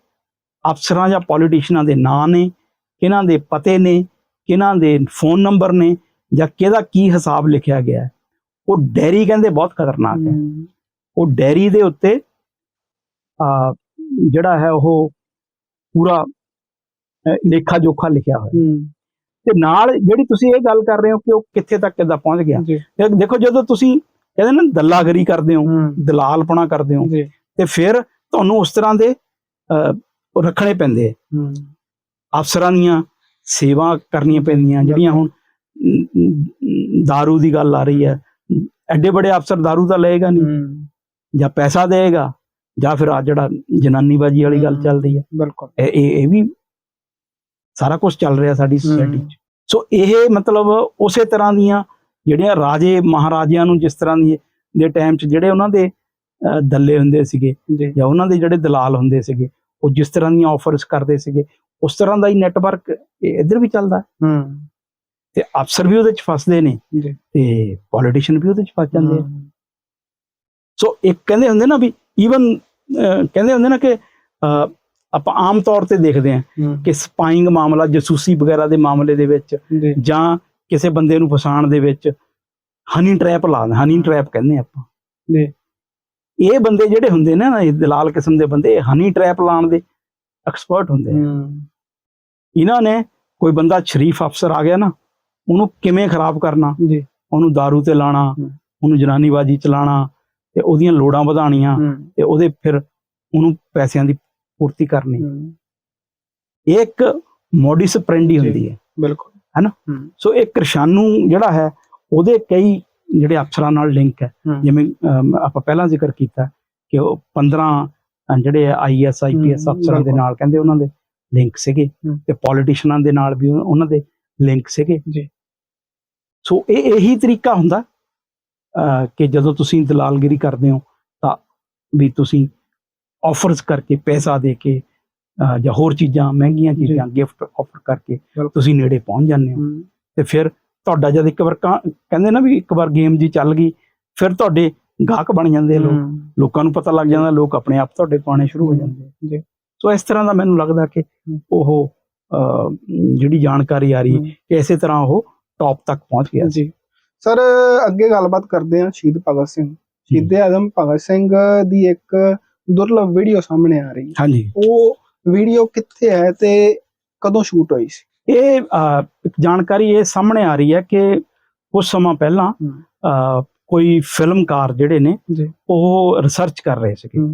A: ਅਫਸਰਾਂ ਜਾਂ ਪੋਲੀਟੀਸ਼ੀਅਨਾਂ ਦੇ ਨਾਂ ਨੇ ਕਿਹਨਾਂ ਦੇ ਪਤੇ ਨੇ ਕਿਹਨਾਂ ਦੇ ਫੋਨ ਨੰਬਰ ਨੇ ਜਾਂ ਕਿਹਦਾ ਕੀ ਹਿਸਾਬ ਲਿਖਿਆ ਗਿਆ ਉਹ ਡੈਰੀ ਕਹਿੰਦੇ ਬਹੁਤ ਖਤਰਨਾਕ ਹੈ। ਉਹ ਡੈਰੀ ਦੇ ਉੱਤੇ ਆ ਜਿਹੜਾ ਹੈ ਉਹ ਪੂਰਾ ਲੇਖਾ ਜੋਖਾ ਲਿਖਿਆ ਹੋਇਆ।
B: ਹੂੰ।
A: ਤੇ ਨਾਲ ਜਿਹੜੀ ਤੁਸੀਂ ਇਹ ਗੱਲ ਕਰ ਰਹੇ ਹੋ ਕਿ ਉਹ ਕਿੱਥੇ ਤੱਕ ਕਿੱਦਾਂ ਪਹੁੰਚ ਗਿਆ। ਦੇਖੋ ਜਦੋਂ ਤੁਸੀਂ ਕਹਿੰਦੇ ਨਾ ਦੱਲਾਗਰੀ ਕਰਦੇ ਹੋ ਦਲਾਲਪਣਾ ਕਰਦੇ ਹੋ ਤੇ ਫਿਰ ਤੁਹਾਨੂੰ ਉਸ ਤਰ੍ਹਾਂ ਦੇ ਰੱਖਣੇ ਪੈਂਦੇ ਅਫਸਰਾਂ ਦੀਆਂ ਸੇਵਾ ਕਰਨੀਆਂ ਪੈਂਦੀਆਂ ਜਿਹੜੀਆਂ ਹੁਣ ਦਾਰੂ ਦੀ ਗੱਲ ਆ ਰਹੀ ਹੈ। ਐਡੇ ਬੜੇ ਅਫਸਰ ਦਾਰੂ ਤਾਂ ਲਏਗਾ ਨਹੀਂ। ਜਾਂ ਪੈਸਾ ਦੇਏਗਾ ਜਾਂ ਫਿਰ ਆ ਜਿਹੜਾ ਜਨਾਨੀਬਾਜੀ ਵਾਲੀ ਗੱਲ। ਚੱਲਦੀ ਹੈ।
B: ਬਿਲਕੁਲ।
A: ਇਹ ਇਹ ਵੀ ਸਾਰਾ ਕੁਝ ਚੱਲ ਰਿਹਾ ਸਾਡੀ ਸੋਸਾਇਟੀ। 'ਚ। ਸੋ ਇਹ ਮਤਲਬ ਉਸੇ ਤਰ੍ਹਾਂ ਦੀਆਂ ਜਿਹੜੀਆਂ ਰਾਜੇ ਮਹਾਰਾਜਿਆਂ ਨੂੰ ਜਿਸ ਤਰ੍ਹਾਂ ਦੀ ਦੇ ਟਾਈਮ 'ਚ ਜਿਹੜੇ ਉਹਨਾਂ ਦੇ ਦੱਲੇ ਹੁੰਦੇ ਸੀਗੇ
B: ਜਾਂ।
A: ਉਹਨਾਂ ਦੇ ਜਿਹੜੇ ਦਲਾਲ ਹੁੰਦੇ ਸੀਗੇ ਉਹ ਜਿਸ ਤਰ੍ਹਾਂ ਦੀਆਂ ਆਫਰਸ ਕਰਦੇ ਸੀਗੇ ਉਸ ਤਰ੍ਹਾਂ ਦਾ ਹੀ ਨੈਟਵਰਕ ਇੱਧਰ ਵੀ ਚੱਲਦਾ ਹੈ। ਤੇ ਅਫਸਰ ਵੀ ਉਹਦੇ 'ਚ ਫਸਦੇ ਨੇ ਤੇ ਪੋਲੀਟੀਸ਼ੀਅਨ ਵੀ ਉਹਦੇ 'ਚ ਫਸ ਜਾਂਦੇ ਆ। ਸੋ ਇੱਕ ਕਹਿੰਦੇ ਹੁੰਦੇ ਨਾ ਵੀ ਈਵਨ ਕਹਿੰਦੇ ਹੁੰਦੇ ਨਾ ਕਿ ਆਪਾਂ ਆਮ ਤੌਰ ਤੇ ਦੇਖਦੇ ਹੂੰ। ਕਿ ਸਪਾਈਂਗ ਮਾਮਲਾ ਜਸੂਸੀ ਵਗੈਰਾ ਦੇ ਮਾਮਲੇ ਦੇ ਵਿੱਚ
B: ਜੀ।
A: ਕਿਸੇ ਬੰਦੇ ਨੂੰ ਫਸਾਉਣ ਦੇ ਵਿੱਚ ਹਨੀ ਟ੍ਰੈਪ ਲਾਉਂਦੇ ਹਨੀ ਟ੍ਰੈਪ ਕਹਿੰਦੇ ਆਪਾਂ।
B: ਜੀ।
A: ਇਹ ਬੰਦੇ ਜਿਹੜੇ ਹੁੰਦੇ ਨੇ ਨਾ ਇਹ ਦਲਾਲ ਕਿਸਮ ਦੇ ਬੰਦੇ ਹਨੀ ਟ੍ਰੈਪ ਲਾਉਣ ਦੇ ਐਕਸਪਰਟ ਹੁੰਦੇ ਆ। ਇਹਨਾਂ ਨੇ ਕੋਈ ਬੰਦਾ ਸ਼ਰੀਫ ਅਫਸਰ ਆ ਗਿਆ ਨਾ ਉਹਨੂੰ ਕਿਵੇਂ ਖਰਾਬ ਕਰਨਾ?
B: ਜੀ।
A: ਉਹਨੂੰ दारू ਤੇ ਲਾਣਾ। ਉਹਨੂੰ ਜਨਾਨੀਬਾਜੀ ਚਲਾਣਾ ਤੇ ਉਹਦੀਆਂ ਲੋੜਾਂ ਵਧਾਣੀਆਂ ਤੇ ਉਹਦੇ ਫਿਰ ਉਹਨੂੰ ਪੈਸਿਆਂ ਦੀ ਪੂਰਤੀ ਕਰਨੀ। ਇਹ ਇੱਕ ਮੋਡਿਸ ਪ੍ਰੈਂਡੀ। ਹੁੰਦੀ ਹੈ।
B: ਬਿਲਕੁਲ।
A: ਹੈਨਾ? ਸੋ ਇਹ ਕਿਰਸ਼ਾਨੂ ਜਿਹੜਾ ਹੈ ਉਹਦੇ ਕਈ ਜਿਹੜੇ ਅਫਸਰਾਂ ਨਾਲ ਲਿੰਕ ਹੈ। ਜਿਵੇਂ ਆਪਾਂ ਪਹਿਲਾਂ ਜ਼ਿਕਰ ਕੀਤਾ ਕਿ ਉਹ 15 ਅਹ ਜਿਹੜੇ ਆਈਐਸ ਆਈਪੀਐਸ ਅਫਸਰਾਂ ਦੇ। ਨਾਲ ਕਹਿੰਦੇ ਉਹਨਾਂ ਦੇ। ਲਿੰਕ ਸੀਗੇ। ਤੇ ਪੋਲੀਟੀਸ਼ੀਅਨਾਂ ਦੇ ਨਾਲ ਵੀ ਉਹ- ਉਹਨਾਂ ਦੇ ਲਿੰਕ ਸੀਗੇ
B: ਜੀ।
A: ਸੋ ਇਹ ਇਹੀ ਤਰੀਕਾ ਹੁੰਦਾ ਕਿ ਜਦੋਂ ਤੁਸੀਂ ਦਲਾਲਗਿਰੀ ਕਰਦੇ ਹੋ ਤਾਂ ਵੀ ਤੁਸੀਂ ਆਫਰਸ ਕਰਕੇ ਪੈਸਾ ਦੇ ਕੇ ਜਾਂ ਹੋਰ ਚੀਜ਼ਾਂ ਮਹਿੰਗੀਆਂ। ਚੀਜ਼ਾਂ ਗਿਫਟ ਆਫਰ ਕਰਕੇ। ਤੁਸੀਂ ਨੇੜੇ ਪਹੁੰਚ ਜਾਂਦੇ ਹੋ ਤੇ ਫਿਰ ਤੁਹਾਡਾ ਜਦ ਇੱਕ ਵਾਰ ਕਹਿੰਦੇ ਨਾ ਵੀ ਇੱਕ ਵਾਰ ਗੇਮ ਜੀ ਚੱਲ ਗਈ ਫਿਰ ਤੁਹਾਡੇ ਗਾਹਕ ਬਣ ਜਾਂਦੇ ਲੋਕ ਲੋਕਾਂ ਨੂੰ ਪਤਾ ਲੱਗ ਜਾਂਦਾ ਲੋਕ ਆਪਣੇ ਆਪ ਤੁਹਾਡੇ ਪਾਣੇ ਸ਼ੁਰੂ ਹੋ ਜਾਂਦੇ।
B: ਜੀ।
A: ਸੋ ਇਸ ਤਰ੍ਹਾਂ ਦਾ ਮੈਨੂੰ ਲੱਗਦਾ ਕਿ ਉਹ ਜਿਹੜੀ ਜਾਣਕਾਰੀ ਆ ਰਹੀ ਕਿ ਇਸੇ ਤਰ੍ਹਾਂ ਉਹ ਟੌਪ ਤੱਕ ਪਹੁੰਚ ਗਿਆ।
B: ਜੀ। ਸਰ ਅੱਗੇ ਗੱਲਬਾਤ ਕਰਦੇ ਹਾਂ ਸ਼ਹੀਦ ਭਗਤ ਸਿੰਘ। ਸ਼ਹੀਦ ਆਜ਼ਮ ਭਗਤ ਸਿੰਘ ਦੀ ਇੱਕ ਦੁਰਲਭ ਵੀਡੀਓ ਸਾਹਮਣੇ ਆ ਰਹੀ ਹੈ।
A: ਹਾਂਜੀ।
B: ਉਹ ਵੀਡੀਓ ਕਿੱਥੇ ਹੈ ਤੇ ਕਦੋਂ ਸ਼ੂਟ ਹੋਈ ਸੀ?
A: ਇਹ ਜਾਣਕਾਰੀ ਇਹ ਸਾਹਮਣੇ ਆ ਰਹੀ ਹੈ ਕਿ ਕੁਝ ਸਮਾਂ ਪਹਿਲਾਂ ਕੋਈ ਫਿਲਮਕਾਰ ਜਿਹੜੇ ਨੇ ਉਹ ਰਿਸਰਚ ਕਰ ਰਹੇ ਸੀਗੇ।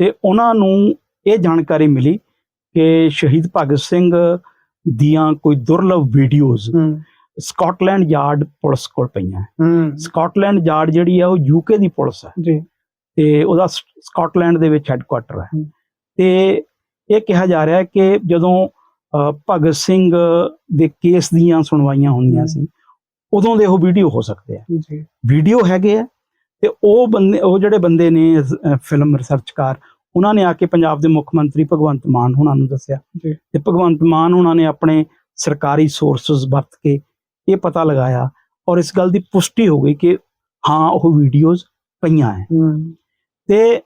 A: ਤੇ ਉਹਨਾਂ ਨੂੰ ਇਹ ਜਾਣਕਾਰੀ ਮਿਲੀ ਕਿ ਸ਼ਹੀਦ ਭਗਤ ਸਿੰਘ ਦੀਆਂ ਕੋਈ ਦੁਰਲਭ ਵੀਡੀਓਜ਼ ਸਕਾਟਲੈਂਡ ਯਾਰਡ ਪੁਲਿਸ ਕੋਲ ਪਈਆਂ। ਸਕਾਟਲੈਂਡ ਯਾਰਡ ਜਿਹੜੀ ਹੈ ਉਹ ਯੂਕੇ ਦੀ ਪੁਲਿਸ ਹੈ
B: ਜੀ।
A: ਤੇ ਉਹਦਾ ਸਕਾਟਲੈਂਡ ਦੇ ਵਿੱਚ ਹੈੱਡਕੁਆਟਰ ਹੈ। ਤੇ ਇਹ ਕਿਹਾ ਜਾ ਰਿਹਾ ਹੈ ਕਿ ਜਦੋਂ ਭਗਤ ਸਿੰਘ ਦੇ ਕੇਸ ਦੀਆਂ ਸੁਣਵਾਈਆਂ ਹੁੰਦੀਆਂ। ਸੀ ਉਦੋਂ ਦੇ ਉਹ ਵੀਡੀਓ ਹੋ ਸਕਦੇ ਆ।
B: ਜੀ।
A: ਵੀਡੀਓ ਹੈਗੇ ਆ ਤੇ ਉਹ ਬੰਦੇ ਉਹ ਜਿਹੜੇ ਬੰਦੇ ਨੇ ਫਿਲਮ ਰਿਸਰਚਕਾਰ ਉਹਨਾਂ ਨੇ ਆ ਕੇ ਪੰਜਾਬ ਦੇ ਮੁੱਖ ਮੰਤਰੀ ਭਗਵੰਤ ਮਾਨ ਹੁਣਾਂ ਨੂੰ ਦੱਸਿਆ।
B: ਜੀ।
A: ਤੇ ਭਗਵੰਤ ਮਾਨ ਹੁਣਾਂ ਨੇ ਆਪਣੇ ਸਰਕਾਰੀ ਸੋਰਸਸ ਵਰਤ ਕੇ ਇਹ ਪਤਾ ਲਗਾਇਆ ਔਰ ਇਸ ਗੱਲ ਦੀ ਪੁਸ਼ਟੀ ਹੋ ਗਈ ਕਿ ਹਾਂ ਉਹ ਵੀਡੀਓਜ਼ ਪਈਆਂ
B: ਹਮ,
A: ਤੇ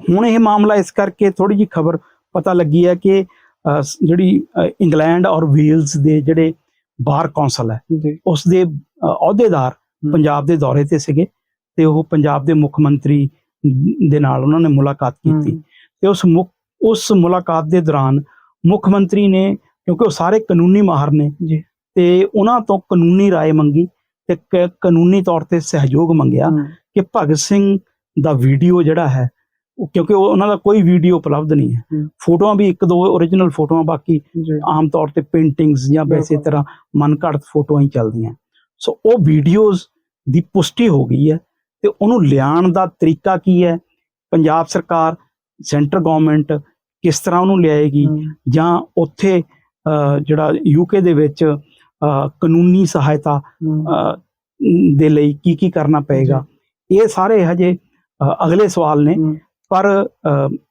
A: ਹੁਣ ਇਹ ਮਾਮਲਾ ਇਸ ਕਰਕੇ ਥੋੜੀ ਜੀ ਖਬਰ ਪਤਾ ਲੱਗੀ ਹੈ ਕਿ ਜਿਹੜੀ ਇੰਗਲੈਂਡ ਔਰ ਵੇਲਸ ਦੇ ਜਿਹੜੇ ਬਾਰ ਕੌਂਸਲ ਹੈ ਉਸ ਦੇ ਅਹੁਦੇਦਾਰ ਪੰਜਾਬ ਦੇ ਦੌਰੇ ਤੇ ਸੀਗੇ ਤੇ ਉਹ ਪੰਜਾਬ ਦੇ ਮੁੱਖ ਮੰਤਰੀ ਦੇ ਨਾਲ ਉਹਨਾਂ ਨੇ ਮੁਲਾਕਾਤ ਕੀਤੀ
B: ਹਮ,
A: ਤੇ ਉਸ ਮੁੱਖ ਉਸ ਮੁਲਾਕਾਤ ਦੇ ਦੌਰਾਨ ਮੁੱਖ ਮੰਤਰੀ ਨੇ ਕਿਉਂਕਿ ਉਹ ਸਾਰੇ ਕਾਨੂੰਨੀ ਮਾਹਰ ਨੇ
B: ਜੀ
A: ਤੇ ਉਹਨਾਂ ਤੋਂ ਕਾਨੂੰਨੀ رائے ਮੰਗੀ ਤੇ ਕ- ਕਾਨੂੰਨੀ ਤੌਰ ਤੇ ਸਹਿਯੋਗ ਮੰਗਿਆ
B: ਹਮ,
A: ਕਿ ਭਗਤ ਸਿੰਘ ਦਾ ਵੀਡੀਓ ਜਿਹੜਾ ਹੈ ਉਹ ਕਿਉਂਕਿ ਉਹ- ਉਹਨਾਂ ਦਾ ਕੋਈ ਵੀਡੀਓ ਉਪਲਬਧ ਨਹੀਂ ਹੈ
B: ਹਮ।
A: ਫੋਟੋਆਂ ਵੀ ਇੱਕ ਦੋ ਓਰੀਜਨਲ ਫੋਟੋਆਂ ਬਾਕੀ
B: ਜੀ
A: ਆਮ ਤੌਰ ਤੇ ਪੇਂਟਿੰਗਸ ਜਾਂ ਵੈਸੇ
B: ਬਿਲਕੁਲ।
A: ਤਰ੍ਹਾਂ ਮਨਘੜਤ ਫੋਟੋਆਂ ਹੀ ਚੱਲਦੀਆਂ ਸੋ ਉਹ ਵੀਡੀਓਜ਼ ਦੀ ਪੁਸ਼ਟੀ ਹੋ ਗਈ ਹੈ ਤੇ ਉਹਨੂੰ ਲਿਆਉਣ ਦਾ ਤਰੀਕਾ ਕੀ ਹੈ? ਪੰਜਾਬ ਸਰਕਾਰ ਸੈਂਟਰ ਗਵਰਨਮੈਂਟ ਕਿਸ ਤਰ੍ਹਾਂ ਉਹਨੂੰ ਲਿਆਏਗੀ? ਜਾਂ ਉੱਥੇ ਜਿਹੜਾ ਯੂਕੇ ਦੇ ਵਿੱਚ ਕਾਨੂੰਨੀ ਸਹਾਇਤਾ ਦੇ ਲਈ ਕੀ ਕੀ ਕਰਨਾ ਪਏਗਾ? ਇਹ ਸਾਰੇ ਹਜੇ ਅਗਲੇ ਸਵਾਲ ਨੇ। ਪਰ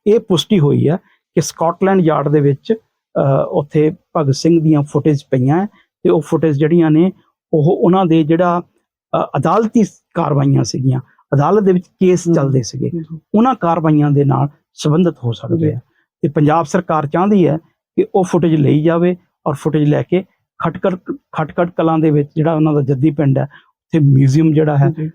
A: ਇਹ ਪੁਸ਼ਟੀ ਹੋਈ ਹੈ ਕਿ ਸਕਾਟਲੈਂਡ ਯਾਰਡ ਦੇ ਵਿੱਚ ਉੱਥੇ ਭਗਤ ਸਿੰਘ ਦੀਆਂ ਫੁਟੇਜ ਪਈਆਂ ਤੇ ਉਹ ਫੁਟੇਜ ਜਿਹੜੀਆਂ ਨੇ ਉਹ ਉਹਨਾਂ ਦੇ ਜਿਹੜਾ ਅਦਾਲਤੀ ਕਾਰਵਾਈਆਂ ਸੀਗੀਆਂ। ਅਦਾਲਤ ਦੇ ਵਿੱਚ ਕੇਸ। ਚੱਲਦੇ ਸੀਗੇ। ਉਹਨਾਂ ਕਾਰਵਾਈਆਂ ਦੇ ਨਾਲ ਸੰਬੰਧਿਤ ਹੋ ਸਕਦੇ। ਆ। ਤੇ ਪੰਜਾਬ ਸਰਕਾਰ ਚਾਹੁੰਦੀ ਹੈ ਕਿ ਉਹ ਫੁਟੇਜ ਲਈ ਜਾਵੇ ਔਰ ਫੁਟੇਜ ਲੈ ਕੇ ਖਟਕੜ ਖਟਕੜ ਕਲਾਂ ਦੇ ਵਿੱਚ ਜਿਹੜਾ ਉਹਨਾਂ ਦਾ ਜੱਦੀ ਪਿੰਡ ਹੈ ਉੱਥੇ ਮਿਊਜ਼ੀਅਮ ਜਿਹੜਾ ਹੈ
B: ਜੀ,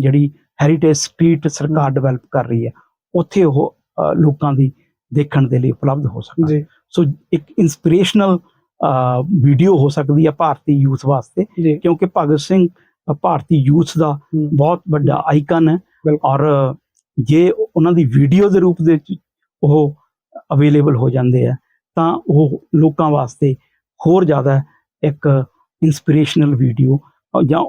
A: ਜਿਹੜੀ ਹੈਰੀਟੇਜ ਸਟਰੀਟ ਸਰਕਾਰ ਡਿਵੈਲਪ ਕਰ ਰਹੀ ਹੈ ਉੱਥੇ ਉਹ ਲੋਕਾਂ ਦੀ ਦੇਖਣ ਦੇ ਲਈ ਉਪਲਬਧ ਹੋ ਸਕਦਾ। ਸੋ ਇੱਕ ਇਨਸਪੀਰੇਸ਼ਨਲ ਵੀਡੀਓ ਹੋ ਸਕਦੀ ਹੈ ਭਾਰਤੀ ਯੂਥ ਵਾਸਤੇ ਕਿਉਂਕਿ ਭਗਤ ਸਿੰਘ ਭਾਰਤੀ ਯੂਥ ਦਾ ਬਹੁਤ ਵੱਡਾ ਆਈਕਨ ਹੈ। ਔਰ ਜੇ ਉਹਨਾਂ ਦੀ ਵੀਡੀਓ ਦੇ ਰੂਪ ਦੇ ਵਿੱਚ ਉਹ ਅਵੇਲੇਬਲ ਹੋ ਜਾਂਦੇ ਆ ਤਾਂ ਉਹ ਲੋਕਾਂ ਵਾਸਤੇ ਹੋਰ ਜ਼ਿਆਦਾ ਇੱਕ ਇਨਸਪੀਰੇਸ਼ਨਲ ਵੀਡੀਓ ਜਾਂ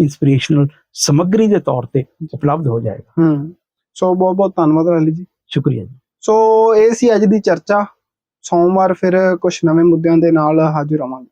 A: ਇਨਸਪੀਰੇਸ਼ਨਲ ਸਮੱਗਰੀ ਦੇ ਤੌਰ ਤੇ ਉਪਲਬਧ ਹੋ ਜਾਏਗਾ।
B: ਹਮ ਸੋ ਬਹੁਤ ਬਹੁਤ ਧੰਨਵਾਦ ਰਾਲੀ ਜੀ।
A: ਸ਼ੁਕਰੀਆ ਜੀ।
B: ਸੋ ਇਹ ਸੀ ਅੱਜ ਦੀ ਚਰਚਾ। ਸੋਮਵਾਰ ਫਿਰ ਕੁਝ ਨਵੇਂ ਮੁੱਦਿਆਂ ਦੇ ਨਾਲ ਹਾਜ਼ਰ ਹੋਵਾਂਗੇ